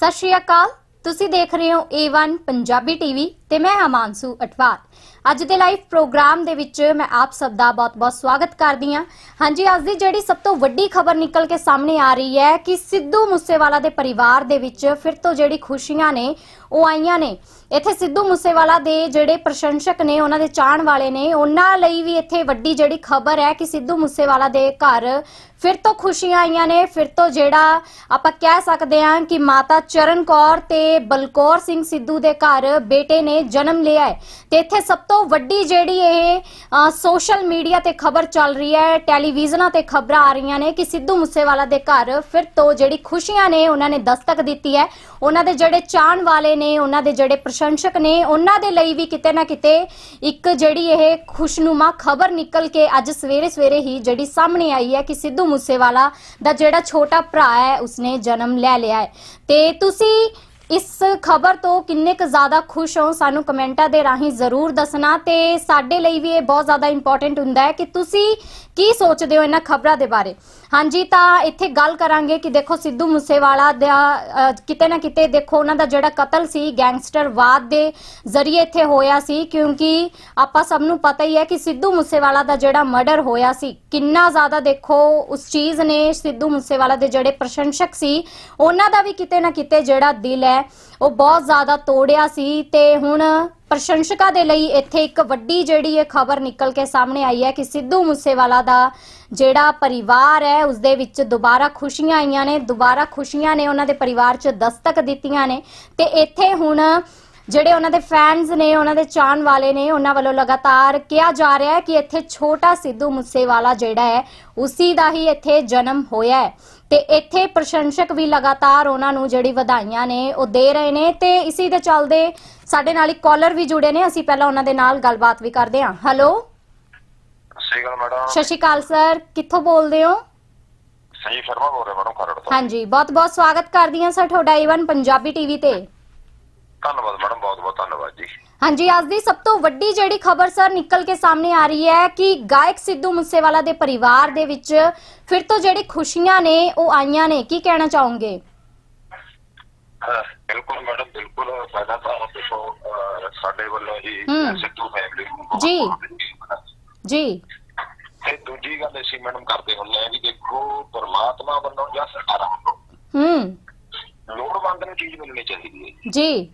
ਸਤਿ ਸ਼੍ਰੀ ਅਕਾਲ। ਤੁਸੀਂ ਦੇਖ ਰਹੇ ਹੋ A1 ਪੰਜਾਬੀ ਟੀਵੀ ਤੇ ਮੈਂ ਹਮਾਂਸੂ ਅਟਵਾਲ। ਅੱਜ ਦੇ ਲਾਈਵ ਪ੍ਰੋਗਰਾਮ ਦੇ ਵਿੱਚ ਮੈਂ ਆਪ ਸਭ ਦਾ ਬਹੁਤ-ਬਹੁਤ ਸਵਾਗਤ ਕਰਦੀ ਹਾਂ। ਹਾਂਜੀ, ਅੱਜ ਦੀ ਜਿਹੜੀ ਸਭ ਤੋਂ ਵੱਡੀ ਖਬਰ ਨਿਕਲ ਕੇ ਸਾਹਮਣੇ ਆ ਰਹੀ ਹੈ ਕਿ ਸਿੱਧੂ ਮੂਸੇਵਾਲਾ ਦੇ ਪਰਿਵਾਰ ਦੇ ਵਿੱਚ ਫਿਰ ਤੋਂ ਜਿਹੜੀ ਖੁਸ਼ੀਆਂ ਨੇ, ਉਹ ਆਈਆਂ ਨੇ। ਇੱਥੇ ਸਿੱਧੂ ਮੂਸੇਵਾਲਾ ਦੇ ਜਿਹੜੇ ਪ੍ਰਸ਼ੰਸਕ ਨੇ, ਉਹਨਾਂ ਦੇ ਚਾਹਣ ਵਾਲੇ ਨੇ, ਉਹਨਾਂ ਲਈ ਵੀ ਇੱਥੇ ਵੱਡੀ ਜਿਹੜੀ ਖਬਰ ਹੈ ਕਿ ਸਿੱਧੂ ਮੂਸੇਵਾਲਾ ਦੇ ਘਰ ਫਿਰ ਤੋਂ ਖੁਸ਼ੀਆਂ ਆਈਆਂ ਨੇ। ਫਿਰ ਤੋਂ ਜਿਹੜਾ ਆਪਾਂ ਕਹਿ ਸਕਦੇ ਹਾਂ ਕਿ ਮਾਤਾ ਚਰਨ ਕੌਰ ਤੇ ਬਲਕੌਰ ਸਿੰਘ ਸਿੱਧੂ ਦੇ ਘਰ ਬੇਟੇ ਨੇ ਜਨਮ ਲਿਆ ਹੈ। ਤੇ ਇੱਥੇ ਸਭ ਤੋਂ ਵੱਡੀ ਜਿਹੜੀ ਇਹ ਸੋਸ਼ਲ ਮੀਡੀਆ ਤੇ ਖਬਰ ਚੱਲ ਰਹੀ ਹੈ ਟੈਲੀਵਿਜ਼ਨਾਂ ਤੇ ਖਬਰਾਂ ਆ ਰਹੀਆਂ ਨੇ ਕਿ ਸਿੱਧੂ ਮੂਸੇਵਾਲਾ ਦੇ ਘਰ ਫਿਰ ਤੋਂ ਜਿਹੜੀ ਖੁਸ਼ੀਆਂ ਨੇ ਉਹਨਾਂ ਨੇ ਦਸਤਕ ਦਿੱਤੀ ਹੈ। ਉਹਨਾਂ ਦੇ ਜਿਹੜੇ ਚਾਹਣ ਵਾਲੇ ਨੇ, ਉਹਨਾਂ ਦੇ ਜਿਹੜੇ ਪ੍ਰਸ਼ੰਸਕ ਨੇ, ਉਹਨਾਂ ਦੇ ਲਈ ਵੀ ਕਿਤੇ ਨਾ ਕਿਤੇ ਇੱਕ ਜਿਹੜੀ ਇਹ ਖੁਸ਼ਨੁਮਾ ਖਬਰ ਨਿਕਲ ਕੇ ਅੱਜ ਸਵੇਰੇ ਸਵੇਰੇ ਹੀ ਜਿਹੜੀ ਸਾਹਮਣੇ ਆਈ ਹੈ ਕਿ ਸਿੱਧੂ ਮੂਸੇਵਾਲਾ ਦਾ ਜਿਹੜਾ ਛੋਟਾ ਭਰਾ ਹੈ, ਉਸਨੇ ਜਨਮ ਲੈ ਲਿਆ ਹੈ। ਤੇ ਤੁਸੀਂ ਇਸ ਖਬਰ ਤੋਂ ਕਿੰਨੇ ਕੁ ਜ਼ਿਆਦਾ ਖੁਸ਼ ਹੋ ਸਾਨੂੰ ਕਮੈਂਟਾਂ ਦੇ ਰਾਹੀਂ ਜ਼ਰੂਰ ਦੱਸਣਾ ਤੇ ਸਾਡੇ ਲਈ ਵੀ ਇਹ ਬਹੁਤ ਜ਼ਿਆਦਾ ਇੰਪੋਰਟੈਂਟ ਹੁੰਦਾ ਹੈ ਕਿ ਤੁਸੀਂ ਕੀ ਸੋਚਦੇ ਹੋ ਇਹਨਾਂ ਖਬਰਾਂ ਦੇ ਬਾਰੇ? ਹਾਂਜੀ, ਤਾਂ ਇੱਥੇ ਗੱਲ ਕਰਾਂਗੇ ਕਿ ਦੇਖੋ ਸਿੱਧੂ ਮੂਸੇਵਾਲਾ ਦਾ ਕਿਤੇ ਨਾ ਕਿਤੇ ਦੇਖੋ ਉਹਨਾਂ ਦਾ ਜਿਹੜਾ ਕਤਲ ਸੀ ਗੈਂਗਸਟਰਵਾਦ ਦੇ ਜ਼ਰੀਏ ਇੱਥੇ ਹੋਇਆ ਸੀ, ਕਿਉਂਕਿ ਆਪਾਂ ਸਭ ਨੂੰ ਪਤਾ ਹੀ ਹੈ ਕਿ ਸਿੱਧੂ ਮੂਸੇਵਾਲਾ ਦਾ ਜਿਹੜਾ ਮਰਡਰ ਹੋਇਆ ਸੀ, ਕਿੰਨਾ ਜ਼ਿਆਦਾ ਦੇਖੋ ਉਸ ਚੀਜ਼ ਨੇ ਸਿੱਧੂ ਮੂਸੇਵਾਲਾ ਦੇ ਜਿਹੜੇ ਪ੍ਰਸ਼ੰਸਕ ਸੀ, ਉਹਨਾਂ ਦਾ ਵੀ ਕਿਤੇ ਨਾ ਕਿਤੇ ਜਿਹੜਾ ਦਿਲ ਹੈ, ਉਹ ਬਹੁਤ ਜ਼ਿਆਦਾ ਤੋੜਿਆ ਸੀ ਤੇ ਹੁਣ ਪ੍ਰਸ਼ੰਸਕਾਂ ਦੇ ਲਈ ਇੱਥੇ ਇੱਕ ਵੱਡੀ ਜਿਹੜੀ ਇਹ ਖਬਰ ਨਿਕਲ ਕੇ ਸਾਹਮਣੇ ਆਈ ਹੈ ਕਿ ਸਿੱਧੂ ਮੂਸੇਵਾਲਾ ਦਾ ਜਿਹੜਾ ਪਰਿਵਾਰ ਹੈ, ਉਸ ਦੇ ਵਿੱਚ ਦੁਬਾਰਾ ਖੁਸ਼ੀਆਂ ਆਈਆਂ ਨੇ, ਦੁਬਾਰਾ ਖੁਸ਼ੀਆਂ ਨੇ ਉਹਨਾਂ ਦੇ ਪਰਿਵਾਰ 'ਚ ਦਸਤਕ ਦਿੱਤੀਆਂ ਨੇ ਤੇ ਇੱਥੇ ਹੁਣ ਜਿਹੜੇ ਉਹਨਾਂ ਦੇ ਫੈਨਸ ਨੇ, ਉਹਨਾਂ ਦੇ ਚਾਹਣ ਵਾਲੇ ਨੇ, ਉਹਨਾਂ ਵੱਲੋਂ ਲਗਾਤਾਰ ਕਿਹਾ ਜਾ ਰਿਹਾ ਹੈ ਕਿ ਇੱਥੇ ਛੋਟਾ ਸਿੱਧੂ ਮੂਸੇਵਾਲਾ ਜਿਹੜਾ ਹੈ, ਉਸੀ ਦਾ ਹੀ ਇੱਥੇ ਜਨਮ ਹੋਇਆ ਹੈ ਤੇ ਇੱਥੇ ਪ੍ਰਸ਼ੰਸਕ ਵੀ ਲਗਾਤਾਰ ਉਹਨਾਂ ਨੂੰ ਜਿਹੜੀ ਵਧਾਈਆਂ ਨੇ ਉਹ ਦੇ ਰਹੇ ਨੇ ਤੇ ਇਸੇ ਦੇ ਚੱਲਦੇ ਸਾਡੇ ਨਾਲ ਇੱਕ ਕਾਲਰ ਵੀ ਜੁੜੇ ਨੇ ਅਸੀਂ ਪਹਿਲਾਂ ਉਹਨਾਂ ਦੇ ਨਾਲ ਗੱਲਬਾਤ ਵੀ ਕਰਦੇ ਹਾਂ। Hello Akal madam. ਸਤਿ ਸ਼੍ਰੀ ਅਕਾਲ ਸਰ ਕਿੱਥੋਂ ਬੋਲਦੇ ਹੋ? ਸੰਜੀਵ ਸ਼ਰਮਾ ਬੋਲ ਰਿਹਾ ਮੈਡਮ ਖਰੜ ਤੋਂ। ਹਾਂਜੀ ਬਹੁਤ ਬਹੁਤ ਸਵਾਗਤ ਕਰਦੀ ਹਾਂ ਸਰ ਤੁਹਾਡਾ ਈਵਨ ਪੰਜਾਬੀ ਟੀਵੀ ਤੇ। ਧੰਨਵਾਦ ਮੈਡਮ ਬਹੁਤ ਬਹੁਤ ਧੰਨਵਾਦ ਜੀ। ਹਾਂਜੀ ਅੱਜ ਦੀ ਸਭ ਤੋਂ ਵੱਡੀ ਜਿਹੜੀ ਖਬਰ ਸਰ ਨਿਕਲ ਕੇ ਸਾਹਮਣੇ ਆ ਰਹੀ ਹੈ ਕਿ ਗਾਇਕ ਸਿੱਧੂ ਮੂਸੇਵਾਲਾ ਦੇ ਪਰਿਵਾਰ ਦੇ ਵਿੱਚ ਫਿਰ ਤੋਂ ਜਿਹੜੀ ਖੁਸ਼ੀਆਂ ਨੇ ਉਹ ਆਈਆਂ ਨੇ। ਕੀ ਕਹਿਣਾ ਚਾਹੋਗੇ? ਬਿਲਕੁਲ ਮੈਡਮ ਬਿਲਕੁਲ ਪਹਿਲਾਂ ਤਾਂ ਦੇਖੋ ਸਾਡੇ ਵੱਲੋਂ ਹੀ। ਸਿੱਧੂ ਫੈਮਿਲੀ ਨੂੰ ਬਹੁਤ ਜੀ। ਬਹੁਤ। ਜੀ ਤੇ ਦੂਜੀ ਗੱਲ ਅਸੀਂ ਮੈਡਮ ਕਰਦੇ ਹੁੰਦੇ ਆ ਵੀ ਦੇਖੋ ਪਰਮਾਤਮਾ ਵੱਲੋਂ ਜਾਂ ਸਰਕਾਰਾਂ ਵੱਲੋਂ ਹੂੰ ਲੋੜਵੰਦ ਨੂੰ ਚੀਜ਼ ਮਿਲਣੀ ਚਾਹੀਦੀ ਹੈ ਜੀ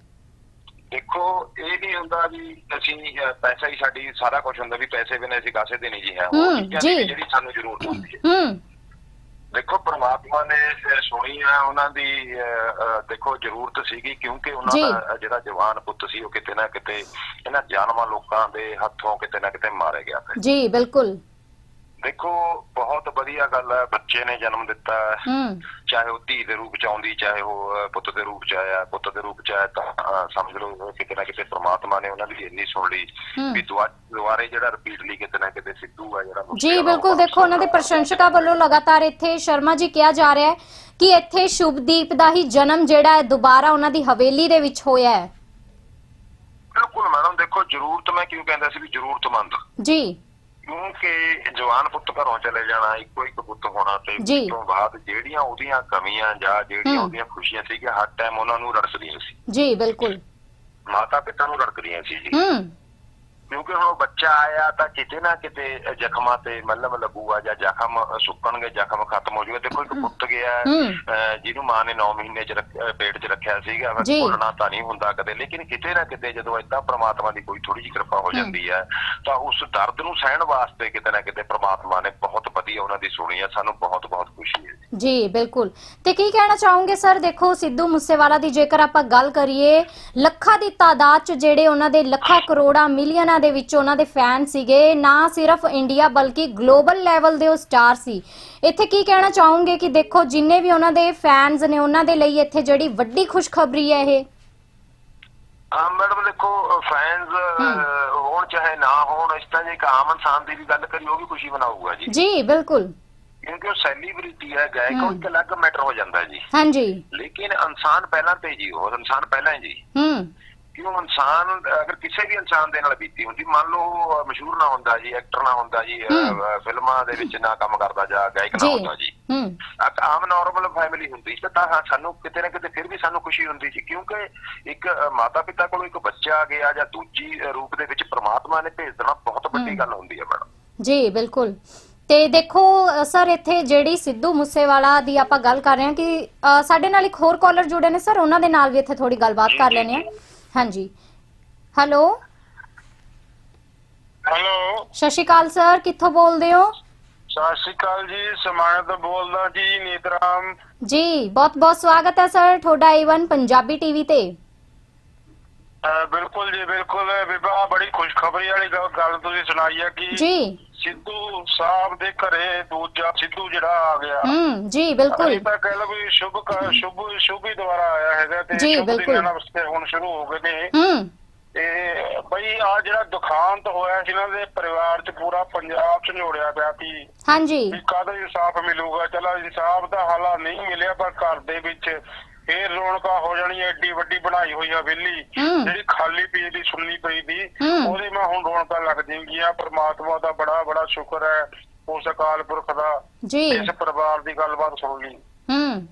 ਦੇਖੋ ਇਹ ਨਹੀਂ ਹੁੰਦਾ ਵੀ ਅਸੀਂ ਅਹ, ਪੈਸਾ ਹੀ ਸਾਡੀ ਸਾਰਾ ਕੁਝ ਹੁੰਦਾ ਵੀ ਪੈਸੇ ਬਿਨਾਂ ਅਸੀਂ ਕਾਸੇ ਦੇ ਨਹੀਂ ਜੀ ਹੈ ਉਹ ਹੂੰ, ਚੀਜ਼ਾਂ ਦੀ ਜੀ। ਜਿਹੜੀ ਸਾਨੂੰ ਜ਼ਰੂਰਤ ਹੁੰਦੀ ਹੈ ਹੂੰ ਦੇਖੋ ਪ੍ਰਮਾਤਮਾ ਨੇ ਸੁਣੀ ਆ ਉਹਨਾਂ ਦੀ ਦੇਖੋ ਜ਼ਰੂਰਤ ਸੀਗੀ ਕਿਉਂਕਿ ਉਹਨਾਂ। ਦਾ ਜਿਹੜਾ ਜਵਾਨ ਪੁੱਤ ਸੀ ਉਹ ਕਿਤੇ ਨਾ ਕਿਤੇ ਇਹਨਾਂ ਜਾਨਵਾਂ ਲੋਕਾਂ ਦੇ ਹੱਥੋਂ ਕਿਤੇ ਨਾ ਕਿਤੇ ਮਾਰਿਆ ਗਿਆ ਸੀ ਜੀ ਬਿਲਕੁਲ ਦੇਖੋ ਬਹੁਤ ਵਧੀਆ ਗੱਲ ਹੈ ਬੱਚੇ ਨੇ ਜਨਮ ਦਿੱਤਾ ਹੈ। ਚਾਹੇ ਉਹ ਧੀ ਦੇ ਰੂਪ ਚ ਆਉਂਦੀ ਚਾਹੇ ਉਹ ਪੁੱਤ ਦੇ ਰੂਪ ਚ ਆਇਆ ਪੁੱਤ ਦੇ ਰੂਪ ਚ ਆਇਆ ਤਾਂ ਸਮਝ ਲਓ ਕਿਤੇ ਨਾ ਕਿਤੇ ਪ੍ਰਮਾਤਮਾ ਨੇ ਉਹਨਾਂ ਦੀ ਇੰਨੀ ਸੁਣ ਲਈ। ਵੀ ਦੁਆ- ਦੁਬਾਰੇ ਜਿਹੜਾ ਰਿਪੀਟਲੀ ਕਿਤੇ ਨਾ ਕਿਤੇ ਸਿੱਧੂ ਆ ਜਿਹੜਾ ਜੀ ਬਿਲਕੁਲ ਦੇਖੋ ਉਹਨਾਂ ਦੇ ਪ੍ਰਸ਼ੰਸਕਾਂ ਵੱਲੋਂ ਲਗਾਤਾਰ ਇੱਥੇ ਸ਼ਰਮਾ ਜੀ ਕਿਹਾ ਜਾ ਰਿਹਾ ਹੈ ਕਿ ਇੱਥੇ ਸ਼ੁਭਦੀਪ ਦਾ ਹੀ ਜਨਮ ਜਿਹੜਾ ਹੈ ਦੁਬਾਰਾ ਉਹਨਾਂ ਦੀ ਹਵੇਲੀ ਦੇ ਵਿੱਚ ਹੋਇਆ ਹੈ। ਬਿਲਕੁਲ ਮੈਡਮ ਦੇਖੋ ਜ਼ਰੂਰਤ ਮੈਂ ਕਿਉਂ ਕਹਿੰਦਾ ਸੀ ਵੀ ਜ਼ਰੂਰਤਮੰਦ? ਜੀ। ਕਿਉਂਕਿ ਜਵਾਨ ਪੁੱਤ ਘਰੋਂ ਚਲੇ ਜਾਣਾ ਇੱਕੋ ਇੱਕ ਪੁੱਤ ਹੋਣਾ ਤੇ। ਉਸ ਤੋਂ ਬਾਅਦ ਜਿਹੜੀਆਂ ਉਹਦੀਆਂ ਕਮੀਆਂ ਜਾਂ ਜਿਹੜੀਆਂ। ਉਹਦੀਆਂ ਖੁਸ਼ੀਆਂ ਸੀਗੀਆਂ ਹਰ ਟਾਈਮ ਉਹਨਾਂ ਨੂੰ ਰੜਕਦੀਆਂ ਸੀ ਜੀ ਬਿਲਕੁਲ ਮਾਤਾ ਪਿਤਾ ਨੂੰ ਰੜਕਦੀਆਂ ਸੀ ਜੀ ਹੂੰ ਕਿਉਂਕਿ ਹੁਣ ਬੱਚਾ ਆਇਆ ਤਾਂ ਕਿਤੇ ਨਾ ਕਿਤੇ ਜ਼ਖਮਾਂ ਤੇ ਮੱਲਮ ਲੱਗੂਗਾ ਜਾਂ ਜ਼ਖਮ ਸੁੱਕਣਗੇ ਜ਼ਖਮ ਖਤਮ ਹੋ ਜਾਊਗਾ ਦੇਖੋ ਇੱਕ ਪੁੱਤ ਗਿਆ ਜਿਹਨੂੰ ਮਾਂ ਨੇ 9 ਮਹੀਨੇ ਚ ਪੇਟ 'ਚ ਰੱਖਿਆ ਸੀਗਾ। ਬੋਲਣਾ ਤਾਂ ਨਹੀਂ ਹੁੰਦਾ ਕਦੇ। ਲੇਕਿਨ ਕਿਤੇ ਨਾ ਕਿਤੇ ਜਦੋਂ ਏਦਾਂ ਪ੍ਰਮਾਤਮਾ ਦੀ ਕੋਈ ਥੋੜੀ ਜਿਹੀ ਕਿਰਪਾ ਹੋ ਜਾਂਦੀ ਹੈ ਤਾਂ ਉਸ ਦਰਦ ਨੂੰ ਸਹਿਣ ਵਾਸਤੇ ਕਿਤੇ ਨਾ ਕਿਤੇ ਪ੍ਰਮਾਤਮਾ ਨੇ ਬਹੁਤ ਵਧੀਆ ਉਹਨਾਂ ਦੀ ਸੁਣੀ ਹੈ ਸਾਨੂੰ ਬਹੁਤ ਬਹੁਤ ਖੁਸ਼ੀ ਹੈ। ਜੀ ਬਿਲਕੁਲ। ਤੇ ਕੀ ਕਹਿਣਾ ਚਾਹੋਗੇ ਸਰ? ਦੇਖੋ ਸਿੱਧੂ ਮੂਸੇਵਾਲਾ ਦੀ ਜੇਕਰ ਆਪਾਂ ਗੱਲ ਕਰੀਏ ਲੱਖਾਂ ਦੀ ਤਾਦਾਦ ਚ ਜਿਹੜੇ ਉਹਨਾਂ ਦੇ ਲੱਖਾਂ ਕਰੋੜਾਂ ਮਿਲੀਅਨਾਂ ਦੇ ਵਿੱਚ ਉਹਨਾਂ ਦੇ ਫੈਨ ਸੀਗੇ। ਨਾ ਸਿਰਫ ਇੰਡੀਆ ਬਲਕਿ ਗਲੋਬਲ ਲੈਵਲ ਦੇ ਉਹ ਸਟਾਰ ਸੀ। ਇੱਥੇ ਕੀ ਕਹਿਣਾ ਚਾਹੋਗੇ ਕਿ ਦੇਖੋ ਜਿੰਨੇ ਵੀ ਉਹਨਾਂ ਦੇ ਫੈਨਸ ਨੇ ਉਹਨਾਂ ਦੇ ਲਈ ਇੱਥੇ ਜਿਹੜੀ ਵੱਡੀ ਖੁਸ਼ਖਬਰੀ ਹੈ ਇਹ? ਹਾਂ ਮੈਡਮ ਦੇਖੋ ਫੈਨਸ ਹੋਣ ਚਾਹੇ ਨਾ ਹੋਣ ਇਸ ਤਰ੍ਹਾਂ ਜੇ ਇੱਕ ਆਮ ਇਨਸਾਨ ਦੀ ਵੀ ਗੱਲ ਕਰੀ ਉਹ ਵੀ ਖੁਸ਼ੀ ਬਣਾਊਗਾ ਜੀ। ਜੀ ਬਿਲਕੁਲ। ਕਿਉਂਕਿ ਉਹ ਸੈਲੀਬ੍ਰਿਟੀ ਹੈ ਗਾਇਕ ਉਹ। ਇੱਕ ਅਲੱਗ ਮੈਟਰ ਹੋ ਜਾਂਦਾ ਜੀ। ਹਾਂਜੀ। ਲੇਕਿਨ ਇਨਸਾਨ ਪਹਿਲਾਂ ਤੇ ਜੀ ਉਹ ਇਨਸਾਨ ਪਹਿਲਾਂ ਹੈ ਜੀ। ਹੂੰ। ਕਿਉਂ ਇਨਸਾਨ ਅਗਰ ਕਿਸੇ ਵੀ ਇਨਸਾਨ ਦੇ ਨਾਲ ਬੀਤੀ ਹੁੰਦੀ ਮੰਨ ਲਓ ਉਹ ਮਸ਼ਹੂਰ ਨਾ ਹੁੰਦਾ ਜੀ ਐਕਟਰ ਨਾ ਹੁੰਦਾ ਜੀ ਫਿਲਮਾਂ ਦੇ ਵਿੱਚ ਨਾ ਕੰਮ ਕਰਦਾ ਜਾਂ ਗਾਇਕ ਨਾ। ਹੁੰਦਾ ਜੀ। ਹੂੰ। ਇੱਕ ਆਮ ਨਾਰਮਲ ਫੈਮਿਲੀ ਹੁੰਦੀ ਤਾਂ ਹਾਂ ਸਾਨੂੰ ਕਿਤੇ ਨਾ ਕਿਤੇ ਫਿਰ ਵੀ ਸਾਨੂੰ ਖੁਸ਼ੀ ਹੁੰਦੀ ਸੀ ਕਿਉਂਕਿ ਇੱਕ ਮਾਤਾ ਪਿਤਾ ਕੋਲੋਂ ਇੱਕ ਬੱਚਾ ਆ ਗਿਆ ਜਾਂ ਦੂਜੀ ਰੂਪ ਦੇ ਵਿੱਚ ਪ੍ਰਮਾਤਮਾ ਨੇ ਭੇਜ ਦੇਣਾ ਬਹੁਤ ਵੱਡੀ ਗੱਲ ਹੁੰਦੀ ਹੈ ਮੈਡਮ। ਜੀ ਬਿਲਕੁਲ। ਤੇ ਦੇਖੋ ਸਰ ਇੱਥੇ ਜਿਹੜੀ ਸਿੱਧੂ ਮੂਸੇਵਾਲਾ ਦੀ ਆਪਾਂ ਗੱਲ ਕਰ ਰਹੇ ਹਾਂ ਕਿ ਸਾਡੇ ਨਾਲ ਇੱਕ ਹੋਰ ਕਾਲਰ ਜੁੜੇ ਨੇ ਸਰ ਉਹਨਾਂ ਦੇ ਨਾਲ ਵੀ ਇੱਥੇ ਥੋੜੀ ਗੱਲਬਾਤ ਕਰ ਲੈਣੇ ਆ ਜੀ। ਹਾਂਜੀ ਹੈਲੋ ਹੈਲੋ ਸਤਿ ਸ਼੍ਰੀ ਅਕਾਲ ਸਰ ਕਿੱਥੋਂ ਬੋਲਦੇ ਹੋ ਸਤਿ ਸ਼੍ਰੀ ਅਕਾਲ ਜੀ ਸਮਾਣੇ ਤੋਂ ਬੋਲਦਾ ਜੀ ਨੀਤਰਾਮ ਜੀ ਬਹੁਤ ਬਹੁਤ ਸਵਾਗਤ ਹੈ ਸਰ ਤੁਹਾਡਾ ਏਵਨ ਪੰਜਾਬੀ ਟੀਵੀ ਤੇ ਅਹ ਬਿਲਕੁਲ ਜੀ ਬਿਲਕੁਲ ਵਿਵਾਹ ਬੜੀ ਖੁਸ਼ਖਬਰੀ ਵਾਲੀ ਗੱਲ- ਗੱਲ ਤੁਸੀਂ ਸੁਣਾਈ ਹੈ ਕਿ ਜੀ ਸਿੱਧੂ ਸਾਹਿਬ ਦੇ ਘਰੇ ਦੂਜਾ ਸਿੱਧੂ ਜਿਹੜਾ ਆ ਗਿਆ। ਹੂੰ ਜੀ ਬਿਲਕੁਲ। ਅਸੀਂ ਤਾਂ ਕਹਿ ਲਓ ਵੀ ਸ਼ੁਭ ਕ- ਸ਼ੁਭ ਸ਼ੁਭ ਹੀ ਦੁਆਰਾ ਆਇਆ ਹੈਗਾ ਤੇ ਜੀ, ਸ਼ੁਭ ਬਿਲਕੁਲ। ਦਿਨਾਂ ਵਾਸਤੇ ਹੁਣ ਸ਼ੁਰੂ ਹੋ ਗਏ ਨੇ। ਹੂੰ। ਤੇ ਬਈ ਆ ਜਿਹੜਾ ਦੁਖਾਂਤ ਹੋਇਆ ਸੀ ਇਹਨਾਂ ਦੇ ਪਰਿਵਾਰ 'ਚ ਪੂਰਾ ਪੰਜਾਬ ਝੰਜੋੜਿਆ ਪਿਆ ਸੀ। ਹਾਂਜੀ। ਵੀ ਕਦ ਇਨਸਾਫ ਮਿਲੂਗਾ? ਚਲੋ ਇਨਸਾਫ ਦਾ ਹਾਲਾ ਨਹੀਂ ਮਿਲਿਆ ਪਰ ਘਰ ਦੇ ਵਿੱਚ ਫੇਰ ਰੌਣਕਾਂ ਹੋ ਜਾਣੀ ਐਡੀ ਵੱਡੀ ਬਣਾਈ ਹੋਈ ਆ ਵਿਹਲੀ। ਜਿਹੜੀ ਖਾਲੀ ਪਈ ਦੀ ਸੁਣਨੀ ਪਈ ਦੀ। ਉਹਦੀ ਮੈਂ ਹੁਣ ਰੌਣਕਾਂ ਲੱਗ ਜਾਣਗੀਆਂ ਪ੍ਰਮਾਤਮਾ ਦਾ ਬੜਾ ਬੜਾ ਸ਼ੁਕਰ ਹੈ ਉਸ ਅਕਾਲ ਪੁਰਖ ਦਾ ਜੀ ਇਸ ਪਰਿਵਾਰ ਦੀ ਗੱਲਬਾਤ ਸੁਣ ਲਈ ਹੂੰ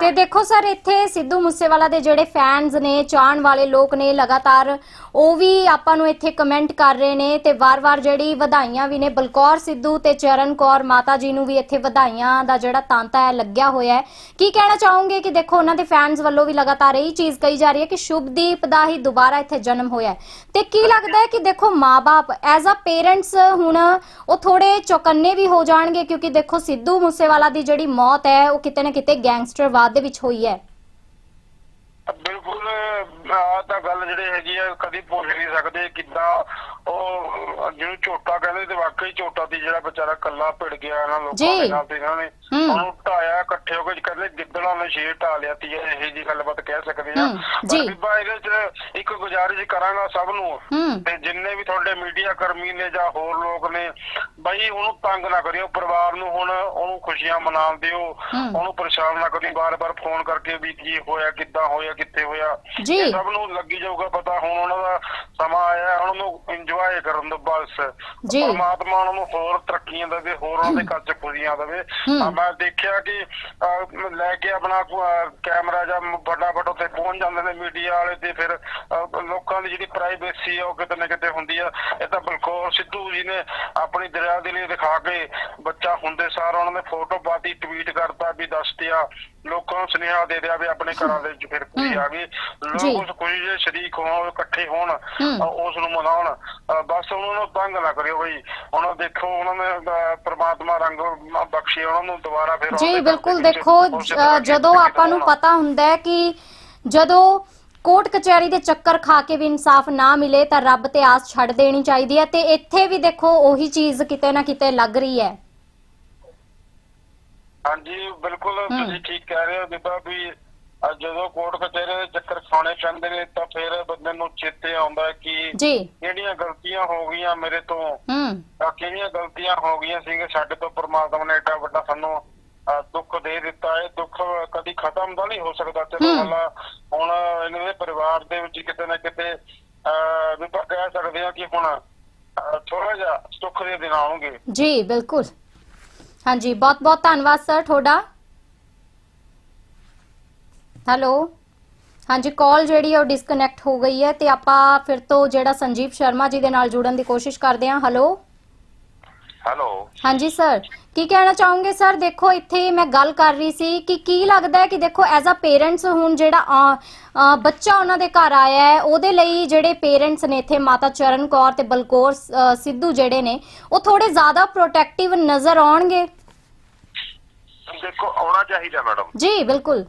ਤੇ ਦੇਖੋ ਸਰ, ਇੱਥੇ ਸਿੱਧੂ ਮੂਸੇਵਾਲਾ ਦੇ ਜਿਹੜੇ ਫੈਨਸ ਨੇ, ਚਾਹਣ ਵਾਲੇ ਲੋਕ ਨੇ ਲਗਾਤਾਰ, ਉਹ ਵੀ ਆਪਾਂ ਨੂੰ ਇੱਥੇ ਕਮੈਂਟ ਕਰ ਰਹੇ ਨੇ ਤੇ ਵਾਰ-ਵਾਰ ਜਿਹੜੀ ਵਧਾਈਆਂ ਵੀ ਨੇ, ਬਲਕੌਰ ਸਿੱਧੂ ਤੇ ਚਰਨ ਕੌਰ ਮਾਤਾ ਜੀ ਨੂੰ ਵੀ ਇੱਥੇ ਵਧਾਈਆਂ ਦਾ ਜਿਹੜਾ ਤਾਂਤਾ ਹੈ, ਲੱਗਿਆ ਹੋਇਆ ਹੈ। ਕੀ ਕਹਿਣਾ ਚਾਹੋਗੇ ਕਿ ਦੇਖੋ ਉਹਨਾਂ ਦੇ ਫੈਨਸ ਵੱਲੋਂ ਵੀ ਲਗਾਤਾਰ ਇਹੀ ਚੀਜ਼ ਕਹੀ ਜਾ ਰਹੀ ਹੈ ਕਿ ਸ਼ੁਭਦੀਪ ਦਾ ਹੀ ਦੁਬਾਰਾ ਇੱਥੇ ਜਨਮ ਹੋਇਆ ਤੇ ਕੀ ਲੱਗਦਾ ਹੈ ਕਿ ਦੇਖੋ ਮਾਪੇ ਐਜ਼ ਅ ਪੇਰੈਂਟਸ ਹੁਣ ਉਹ ਥੋੜੇ ਚੌਕੰਨੇ ਵੀ ਹੋ ਜਾਣਗੇ ਕਿਉਂਕਿ ਦੇਖੋ ਸਿੱਧੂ ਮੂਸੇਵਾਲਾ ਦੀ ਜਿਹੜੀ ਮੌਤ ਹੈ, ਉਹ ਕਿਤੇ ਨਾ ਕਿਤੇ ਗੈਂਗਸਟਰ ਗੈਂਗਸਟਰਵਾਦ ਦੇ ਵਿੱਚ ਹੋਈ ਹੈ? ਬਿਲਕੁਲ ਆ ਤਾਂ ਗੱਲ ਜਿਹੜੇ ਹੈਗੀ ਆ, ਕਦੀ ਭੁੱਲ ਨਹੀਂ ਸਕਦੇ ਕਿੱਦਾਂ ਉਹ ਜਿਹਨੂੰ ਝੋਟਾ ਕਹਿੰਦੇ ਤੇ ਵਾਕਈ ਝੋਟਾ ਦੀ ਜਿਹੜਾ ਵਿਚਾਰਾ ਕੱਲਾ ਭਿੜ ਗਿਆ ਇਹਨਾਂ ਲੋਕਾਂ ਜੀ। ਦੇ ਨਾਲ ਤੇ ਇਹਨਾਂ ਨੇ ਹੂੰ। ਉਹਨੂੰ ਢਾਇਆ ਇਕੱਠੇ ਹੋ ਕੇ ਕਹਿੰਦੇ ਗਿੱਦੜਾਂ ਨੇ ਸ਼ੇਰ ਢਾ ਲਿਆ ਤੀ ਇਹ ਜੀ ਗੱਲਬਾਤ ਕਹਿ ਸਕਦੇ ਆ ਹੂੰ, ਪਰ ਜੀ। ਬੀਬਾ ਇਹਦੇ ਚ ਇੱਕ ਗੁਜ਼ਾਰਿਸ਼ ਕਰਾਂਗਾ ਸਭ ਨੂੰ ਹੂੰ ਤੇ ਜਿੰਨੇ ਵੀ ਤੁਹਾਡੇ ਮੀਡੀਆ ਕਰਮੀ ਨੇ ਜਾਂ ਹੋਰ ਲੋਕ ਨੇ ਬਈ ਉਹਨੂੰ ਤੰਗ ਨਾ ਕਰਿਓ ਪਰਿਵਾਰ ਨੂੰ ਹੁਣ ਉਹਨੂੰ ਖੁਸ਼ੀਆਂ ਮਨਾਉਣ ਦਿਓ। ਉਹਨੂੰ ਪਰੇਸ਼ਾਨ ਨਾ ਕਰਿਓ ਬਾਰ-ਬਾਰ ਫੋਨ ਕਰਕੇ ਵੀ ਕੀ ਹੋਇਆ ਕਿੱਦਾਂ ਹੋਇਆ ਕਿੱਥੇ ਹੋਇਆ ਜੀ। ਇਹ ਸਭ ਨੂੰ ਲੱਗੀ ਜਾਊਗਾ ਪਤਾ ਹੁਣ ਉਹਨਾਂ ਦਾ ਸਮਾਂ ਆਇਆ ਉਹਨਾਂ ਨੂੰ ਇੰਜੋਏ ਕਰਨ ਦੋ ਬਸ ਜੀ। ਪਰਮਾਤਮਾ ਉਹਨਾਂ ਨੂੰ ਹੋਰ ਤਰੱਕੀਆਂ ਦੇਵੇ ਹੋਰ ਉਹਨਾਂ ਦੇ ਘਰ ਚ ਖੁਸ਼ੀਆਂ ਦੇਵੇ। ਤਾਂ ਮੈਂ ਦੇਖਿਆ ਕਿ ਅਹ, ਲੈ ਕੇ ਆਪਣਾ ਅਹ, ਕੈਮਰਾ ਜਾਂ ਫਟਾਫਟ ਉੱਤੇ ਪਹੁੰਚ ਜਾਂਦੇ ਨੇ ਮੀਡੀਆ ਵਾਲੇ ਤੇ ਫਿਰ ਅਹ, ਲੋਕਾਂ ਦੀ ਜਿਹੜੀ ਪ੍ਰਾਈਵੇਸੀ ਆ ਉਹ ਕਿਤੇ ਨਾ ਕਿਤੇ ਹੁੰਦੀ ਆ ਇਹ ਤਾਂ ਬਲਕੌਰ ਸਿੱਧੂ ਜੀ ਨੇ ਆਪਣੀ ਦਰਿਆ ਦੇ ਲਈ ਦਿਖਾ ਕੇ ਬੱਚਾ ਹੁੰਦੇ ਸਾਰ ਉਹਨਾਂ ਨੇ ਫੋਟੋ ਪਾਤੀ ਟਵੀਟ ਕਰਤਾ ਵੀ ਦੱਸਤਿਆ ਲੋਕਾਂ ਨੂੰ ਸੁਨੇਹਾ ਦੇ ਦਿਆ ਵੀ ਆਪਣੇ ਘਰਾਂ ਦੇ ਵਿੱਚ ਫਿਰ ਕੁੜੀ ਆ ਗਈ ਜੀ। ਲੋਕ ਉਸ ਕੁੜੀ ਦੇ ਸ਼ਰੀਕ ਹੋਣ ਇਕੱਠੇ ਹੋਣ। ਅਹ, ਉਸ ਨੂੰ ਮਨਾਉਣ ਬਸ ਉਹਨਾਂ ਨੂੰ ਤੰਗ ਨਾ ਕਰਿਓ ਬਈ ਹੁਣ ਦੇਖੋ ਉਹਨਾਂ ਨੇ ਪ੍ਰਮਾਤਮਾ ਰੰਗ ਬਖਸ਼ੇ ਉਹਨਾਂ ਨੂੰ ਦੁਬਾਰਾ ਫਿਰ ਜੀ ਬਿਲਕੁਲ ਦੇਖੋ ਜਦੋਂ ਆਪਾਂ ਨੂੰ। ਪਤਾ ਹੁੰਦਾ ਹੈ ਕਿ ਜਦੋਂ ਕੋਰਟ ਕਚਹਿਰੀ ਦੇ ਚੱਕਰ ਖਾ ਕੇ ਵੀ ਇਨਸਾਫ ਨਾ ਮਿਲੇ ਤਾਂ ਰੱਬ ਤੇ ਆਸ ਛੱਡ ਦੇਣੀ ਚਾਹੀਦੀ ਹੈ ਤੇ ਇੱਥੇ ਵੀ ਦੇਖੋ ਉਹੀ ਚੀਜ਼ ਕਿਤੇ ਨਾ ਕਿਤੇ ਲੱਗ ਰਹੀ ਹੈ ਹਾਂਜੀ ਬਿਲਕੁਲ। ਤੁਸੀਂ ਠੀਕ ਕਹਿ ਰਹੇ ਹੋ ਬੀਬਾ ਵੀ ਜਦੋਂ ਕੋਰਟ ਕਚਹਿਰੇ ਦੇ ਚੱਕਰ ਖਾਣੇ ਪੈਂਦੇ ਨੇ ਤਾਂ ਫਿਰ ਬੰਦੇ ਨੂੰ ਚੇਤੇ ਆਉਂਦਾ ਹੈ ਕਿ ਜੀ। ਕਿਹੜੀਆਂ ਗਲਤੀਆਂ ਹੋ ਗਈਆਂ ਮੇਰੇ ਤੋਂ। ਹੂੰ। ਤਾਂ ਕਿਹੜੀਆਂ ਗਲਤੀਆਂ ਹੋ ਗਈਆਂ ਸੀਗੀਆਂ ਸਾਡੇ ਤੋਂ ਪ੍ਰਮਾਤਮਾ ਨੇ ਏਡਾ ਵੱਡਾ ਸਾਨੂੰ ਦੁੱਖ ਦੇ ਦਿੱਤਾ ਇਹ ਦੁੱਖ ਕਦੀ ਖਤਮ ਤਾਂ ਨਹੀਂ ਹੋ ਸਕਦਾ। ਚਲੋ ਹੂੰ। ਹਾਲਾ ਹੁਣ ਇਹਨਾਂ ਦੇ ਪਰਿਵਾਰ ਦੇ ਵਿੱਚ ਕਿਤੇ ਨਾ ਕਿਤੇ ਵੀ ਕਹਿ ਸਕਦੇ ਹਾਂ ਕਿ ਹੁਣ ਥੋੜਾ ਜਿਹਾ ਸੁੱਖ ਦੇ ਦਿਨ ਆਉਣਗੇ। ਜੀ ਬਿਲਕੁਲ। ਹਾਂਜੀ ਬਹੁਤ ਬਹੁਤ ਧੰਨਵਾਦ ਸਰ ਤੁਹਾਡਾ। ਹੈਲੋ। ਹਾਂਜੀ ਕਾਲ ਜਿਹੜੀ ਹੈ ਉਹ ਡਿਸਕਨੈਕਟ ਹੋ ਗਈ ਹੈ ਤੇ ਆਪਾਂ ਫਿਰ ਤੋਂ ਜਿਹੜਾ ਸੰਜੀਵ ਸ਼ਰਮਾ ਜੀ ਦੇ ਨਾਲ ਜੁੜਨ ਦੀ ਕੋਸ਼ਿਸ਼ ਕਰਦੇ ਹਾਂ। ਹੈਲੋ। ਹੈਲੋ। ਹਾਂਜੀ ਸਰ। ਕੀ ਕਹਿਣਾ ਚਾਹੋਗੇ? ਸਰ ਦੇਖੋ ਇੱਥੇ ਮੈਂ ਗੱਲ ਕਰ ਰਹੀ ਸੀ ਕਿ ਕੀ ਲੱਗਦਾ ਹੈ ਕਿ ਦੇਖੋ ਐਜ਼ ਅ ਪੇਰੈਂਟਸ ਹੁਣ ਜਿਹੜਾ ਅ, ਅ, ਬੱਚਾ ਉਹਨਾਂ ਦੇ ਘਰ ਆਇਆ ਹੈ ਉਹਦੇ ਲਈ ਜਿਹੜੇ ਪੇਰੈਂਟਸ ਨੇ ਇੱਥੇ ਮਾਤਾ ਚਰਨ ਕੌਰ ਤੇ ਬਲਕੌਰ ਅ, ਸਿੱਧੂ ਜਿਹੜੇ ਨੇ ਉਹ ਥੋੜੇ ਜ਼ਿਆਦਾ ਪ੍ਰੋਟੈਕਟਿਵ ਨਜ਼ਰ ਆਉਣਗੇ? ਦੇਖੋ ਆਉਣਾ ਚਾਹੀਦਾ ਮੈਡਮ। ਜੀ ਬਿਲਕੁਲ।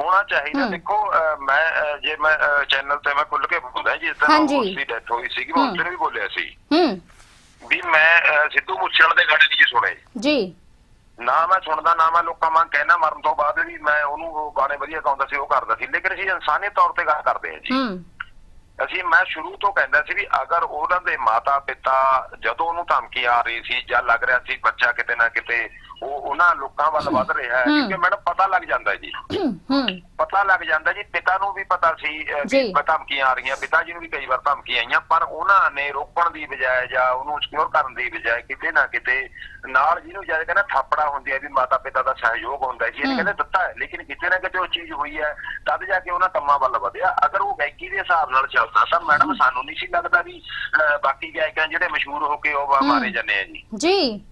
ਹੋਣਾ ਚਾਹੀਦਾ। ਦੇਖੋ ਮੈਂ ਜੇ ਮੈਂ ਚੈਨਲ ਤੇ ਮੈਂ ਖੁੱਲ ਕੇ ਬੋਲਦਾ ਤਰ੍ਹਾਂ ਹਾਂਜੀ। ਉਸ ਦੀ ਡੈਥ ਹੋਈ ਸੀਗੀ ਮੈਂ। ਉਸ ਦਿਨ ਵੀ ਬੋਲਿਆ ਸੀ ਹੂੰ। ਵੀ ਮੈਂ ਸਿੱਧੂ ਮੂਸੇਵਾਲੇ ਦੇ ਗਾਣੇ ਨਹੀਂ ਜੀ ਸੁਣੇ। ਜੀ। ਨਾ ਮੈਂ ਸੁਣਦਾ ਨਾ ਮੈਂ ਲੋਕਾਂ ਵਾਂਗ ਕਹਿਣਾ ਮਰਨ ਤੋਂ ਬਾਅਦ ਵੀ ਮੈਂ ਉਹਨੂੰ ਉਹ ਗਾਣੇ ਵਧੀਆ ਗਾਉਂਦਾ ਸੀ ਉਹ ਕਰਦਾ ਸੀ। ਲੇਕਿਨ ਅਸੀਂ ਇਨਸਾਨੀ ਤੌਰ ਤੇ ਗੱਲ ਕਰਦੇ ਹਾਂ ਜੀ। ਹੂੰ। ਅਸੀਂ ਮੈਂ ਸ਼ੁਰੂ ਤੋਂ ਕਹਿੰਦਾ ਸੀ ਵੀ ਅਗਰ ਉਹਨਾਂ ਦੇ ਮਾਤਾ ਪਿਤਾ ਜਦੋਂ ਉਹਨੂੰ ਧਮਕੀ ਆ ਰਹੀ ਸੀ ਜਾਂ ਲੱਗ ਰਿਹਾ ਸੀ ਬੱਚਾ ਕਿਤੇ ਨਾ ਕਿਤੇ ਉਹ ਉਹਨਾਂ ਲੋਕਾਂ ਵੱਲ ਵੱਧ ਰਿਹਾ ਹੈ। ਕਿਉਂਕਿ ਮੈਨੂੰ ਪਤਾ ਲੱਗ ਜਾਂਦਾ ਜੀ ਹੂੰ ਪਤਾ ਲੱਗ ਜਾਂਦਾ ਜੀ ਪਿਤਾ ਨੂੰ ਵੀ ਪਤਾ ਸੀ। ਵੀ ਧਮਕੀਆਂ ਆ ਰਹੀਆਂ ਪਿਤਾ ਜੀ ਨੂੰ ਵੀ ਕਈ ਵਾਰ ਧਮਕੀਆਂ ਆਈਆਂ ਪਰ ਉਹਨਾਂ ਨੇ ਰੋਕਣ ਦੀ ਬਜਾਏ ਜਾਂ ਉਹਨੂੰ ਸਿਕਿਉਰ ਕਰਨ ਦੀ ਬਜਾਏ ਕਿਤੇ ਨਾ ਕਿਤੇ ਨਾਲ ਜਿਹਨੂੰ ਜਦ ਕਹਿੰਦਾ ਥਾਪੜਾ ਹੁੰਦੀ ਹੈ ਵੀ ਮਾਤਾ ਪਿਤਾ ਦਾ ਸਹਿਯੋਗ ਹੁੰਦਾ ਜੀ ਇਹ। ਕਹਿੰਦੇ ਦਿੱਤਾ ਹੈ ਲੇਕਿਨ ਕਿਤੇ ਨਾ ਕਿਤੇ ਉਹ ਚੀਜ਼ ਹੋਈ ਹੈ ਤਦ ਜਾ ਕੇ ਉਹਨਾਂ ਕੰਮਾਂ ਵੱਲ ਵਧਿਆ ਅਗਰ ਉਹ ਗਾਇਕੀ ਦੇ ਹਿਸਾਬ ਨਾਲ ਚੱਲਦਾ ਤਾਂ ਮੈਡਮ ਸਾਨੂੰ ਨਹੀਂ ਸੀ ਲੱਗਦਾ ਵੀ ਬਾਕੀ ਗਾਇਕਾਂ ਜਿਹੜੇ ਮਸ਼ਹੂਰ ਹੋ ਕੇ ਉਹ। ਮਾਰੇ ਜਾਂਦੇ ਆ ਜੀ ਜੀ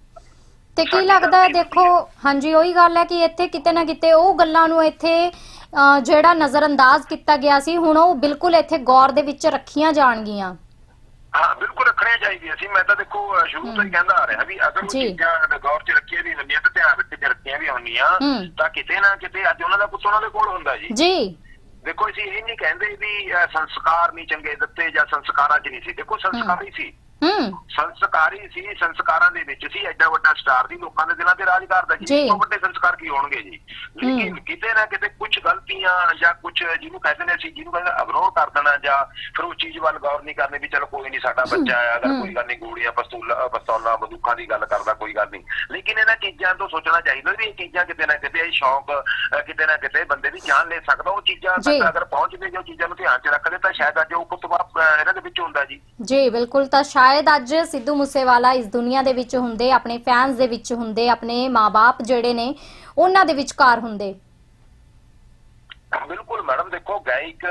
ਤੇ ਕੀ ਲੱਗਦਾ ਹੈ ਦੇਖੋ ਹਾਂਜੀ ਉਹੀ ਗੱਲ ਹੈ ਕਿ ਇੱਥੇ ਕਿਤੇ ਨਾ ਕਿਤੇ ਉਹ ਗੱਲਾਂ ਨੂੰ ਇੱਥੇ ਅ, ਜਿਹੜਾ ਨਜ਼ਰਅੰਦਾਜ਼ ਕੀਤਾ ਗਿਆ ਸੀ ਹੁਣ ਉਹ ਬਿਲਕੁਲ ਇੱਥੇ ਗੌਰ ਦੇ ਵਿੱਚ ਰੱਖੀਆਂ ਜਾਣਗੀਆਂ। ਹਾਂ ਬਿਲਕੁਲ ਰੱਖਣੀਆਂ ਚਾਹੀਦੀਆਂ ਸੀ। ਮੈਂ ਤਾਂ ਦੇਖੋ ਅਹ ਸ਼ੁਰੂ ਤੋਂ ਹੀ ਕਹਿੰਦਾ ਆ ਰਿਹਾ ਵੀ ਅਗਰ ਉਹ ਜੀ। ਚੀਜ਼ਾਂ ਗੌਰ 'ਚ ਰੱਖੀਆਂ ਵੀ ਹੁੰਦੀਆਂ ਤੇ ਧਿਆਨ ਵਿੱਚ ਚ ਰੱਖੀਆਂ ਵੀ ਹੁੰਦੀਆਂ ਹੂੰ। ਤਾਂ ਕਿਤੇ ਨਾ ਕਿਤੇ ਅੱਜ ਉਹਨਾਂ ਦਾ ਪੁੱਤ ਉਹਨਾਂ ਦੇ ਕੋਲ ਹੁੰਦਾ ਜੀ। ਜੀ। ਦੇਖੋ ਅਸੀਂ ਇਹ ਨਹੀਂ ਕਹਿੰਦੇ ਵੀ ਅਹ, ਸੰਸਕਾਰ ਨਹੀਂ ਚੰਗੇ ਦਿੱਤੇ ਜਾਂ ਸੰਸਕਾਰਾਂ 'ਚ ਨਹੀਂ ਸੀ। ਦੇਖੋ ਸੰਸਕਾਰ ਹੀ ਸੀ। ਹੂੰ। ਸੰਸਕਾਰੀ ਸੀ ਸੰਸਕਾਰਾਂ ਦੇ ਵਿੱਚ ਸੀ ਐਡਾ ਵੱਡਾ ਸਟਾਰ ਦੀ ਲੋਕਾਂ ਦੇ ਦਿਲਾਂ ਤੇ ਰਾਜ ਕਰਦਾ ਜੀ। ਜੀ। ਵੱਡੇ ਸੰਸਕਾਰ ਕੀ ਹੋਣਗੇ ਜੀ? ਲੇਕਿਨ ਕਿਤੇ ਨਾ ਕਿਤੇ ਕੁਝ ਗਲਤੀਆਂ ਜਾਂ ਕੁਝ ਜਿਹਨੂੰ ਕਹਿੰਦੇ ਨੇ ਅਸੀਂ ਜਿਹਨੂੰ ਕਹਿੰਦੇ ਅਗਨੋਰ ਕਰ ਦੇਣਾ ਜਾਂ ਫਿਰ ਉਹ ਚੀਜ਼ ਵੱਲ ਗੌਰ ਨਹੀਂ ਕਰਨੀ ਵੀ ਚਲੋ ਕੋਈ ਨਹੀਂ ਸਾਡਾ ਬੱਚਾ ਹੈ ਅਗਰ ਕੋਈ ਗੱਲ ਨਹੀਂ ਗੋਲੀਆਂ ਪਸਤੂਲਾ ਪਸਤੌਲਾਂ ਬੰਦੂਕਾਂ ਦੀ ਗੱਲ ਕਰਦਾ ਕੋਈ ਗੱਲ ਨਹੀਂ। ਲੇਕਿਨ ਇਹਨਾਂ ਚੀਜ਼ਾਂ ਤੋਂ ਸੋਚਣਾ ਚਾਹੀਦਾ ਵੀ ਇਹ ਚੀਜ਼ਾਂ ਕਿਤੇ ਨਾ ਕਿਤੇ ਇਹ ਸ਼ੌਕ ਕਿਤੇ ਨਾ ਕਿਤੇ ਬੰਦੇ ਦੀ ਜਾਨ ਲੈ ਸਕਦਾ। ਉਹ ਚੀਜ਼ਾਂ ਜੀ। ਤੱਕ ਅਗਰ ਪਹੁੰਚਦੇ ਜੋ ਚੀਜ਼ਾਂ ਨੂੰ ਧਿਆਨ 'ਚ ਰੱਖਦੇ ਤਾਂ ਸ਼ਾਇਦ ਅੱਜ ਉਹ ਕੁਤਬਾ ਇਹਨਾਂ ਦੇ ਵਿੱਚ ਹੁੰਦਾ ਜੀ। ਜੀ ਬਿਲਕੁਲ ਤਾਂ ਸ਼ਾਇਦ ਸ਼ਾਇਦ ਅੱਜ ਸਿੱਧੂ ਮੂਸੇਵਾਲਾ ਇਸ ਦੁਨੀਆ ਦੇ ਵਿੱਚ ਹੁੰਦੇ, ਆਪਣੇ ਫੈਨਸ ਦੇ ਵਿੱਚ ਹੁੰਦੇ, ਆਪਣੇ ਮਾਪੇ ਜਿਹੜੇ ਨੇ, ਉਹਨਾਂ ਦੇ ਵਿਚਕਾਰ ਹੁੰਦੇ। ਗਾਇਕ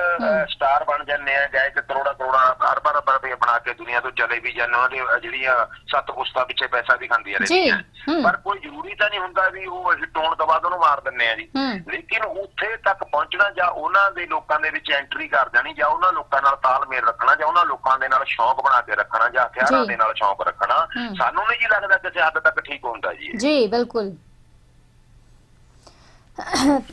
ਸਟਾਰ ਬਣ ਜਾਂਦੇ ਆ ਗਾਇਕ ਕਰੋੜਾ ਕਰੋੜਾ ਅਰਬਾਂ ਅਰਬਾਂ ਰੁਪਏ ਬਣਾ ਕੇ ਦੁਨੀਆ ਤੋਂ ਚਲੇ ਵੀ ਜਾਂਦੇ ਉਹਨਾਂ ਦੇ ਜਿਹੜੀਆਂ ਸੱਤ ਪੁਸਤਾਂ ਪਿੱਛੇ ਪੈਸਾ ਵੀ ਖਾਂਦੀਆਂ ਰਹਿੰਦੀਆਂ। ਪਰ ਕੋਈ ਜ਼ਰੂਰੀ ਤਾਂ ਨਹੀਂ ਹੁੰਦਾ ਵੀ ਉਹ ਹਿੱਟ ਹੋਣ ਤੋਂ ਬਾਅਦ ਉਹਨੂੰ ਮਾਰ ਦਿੰਦੇ ਆ ਜੀ। ਲੇਕਿਨ ਉੱਥੇ ਤੱਕ ਪਹੁੰਚਣਾ ਜਾਂ ਉਹਨਾਂ ਦੇ ਲੋਕਾਂ ਦੇ ਵਿੱਚ ਐਂਟਰੀ ਕਰ ਜਾਣੀ ਜਾਂ ਉਹਨਾਂ ਲੋਕਾਂ ਨਾਲ ਤਾਲਮੇਲ ਰੱਖਣਾ ਜਾਂ ਉਹਨਾਂ ਲੋਕਾਂ ਦੇ ਨਾਲ ਸ਼ੌਕ ਬਣਾ ਕੇ ਰੱਖਣਾ ਜਾਂ ਹਥਿਆਰਾਂ। ਦੇ ਨਾਲ ਸ਼ੌਕ ਰੱਖਣਾ। ਸਾਨੂੰ ਨਹੀਂ ਜੀ ਲੱਗਦਾ ਕਿਸੇ ਹੱਦ ਤੱਕ ਠੀਕ ਹੁੰਦਾ ਜੀ। ਜੀ ਬਿਲਕੁਲ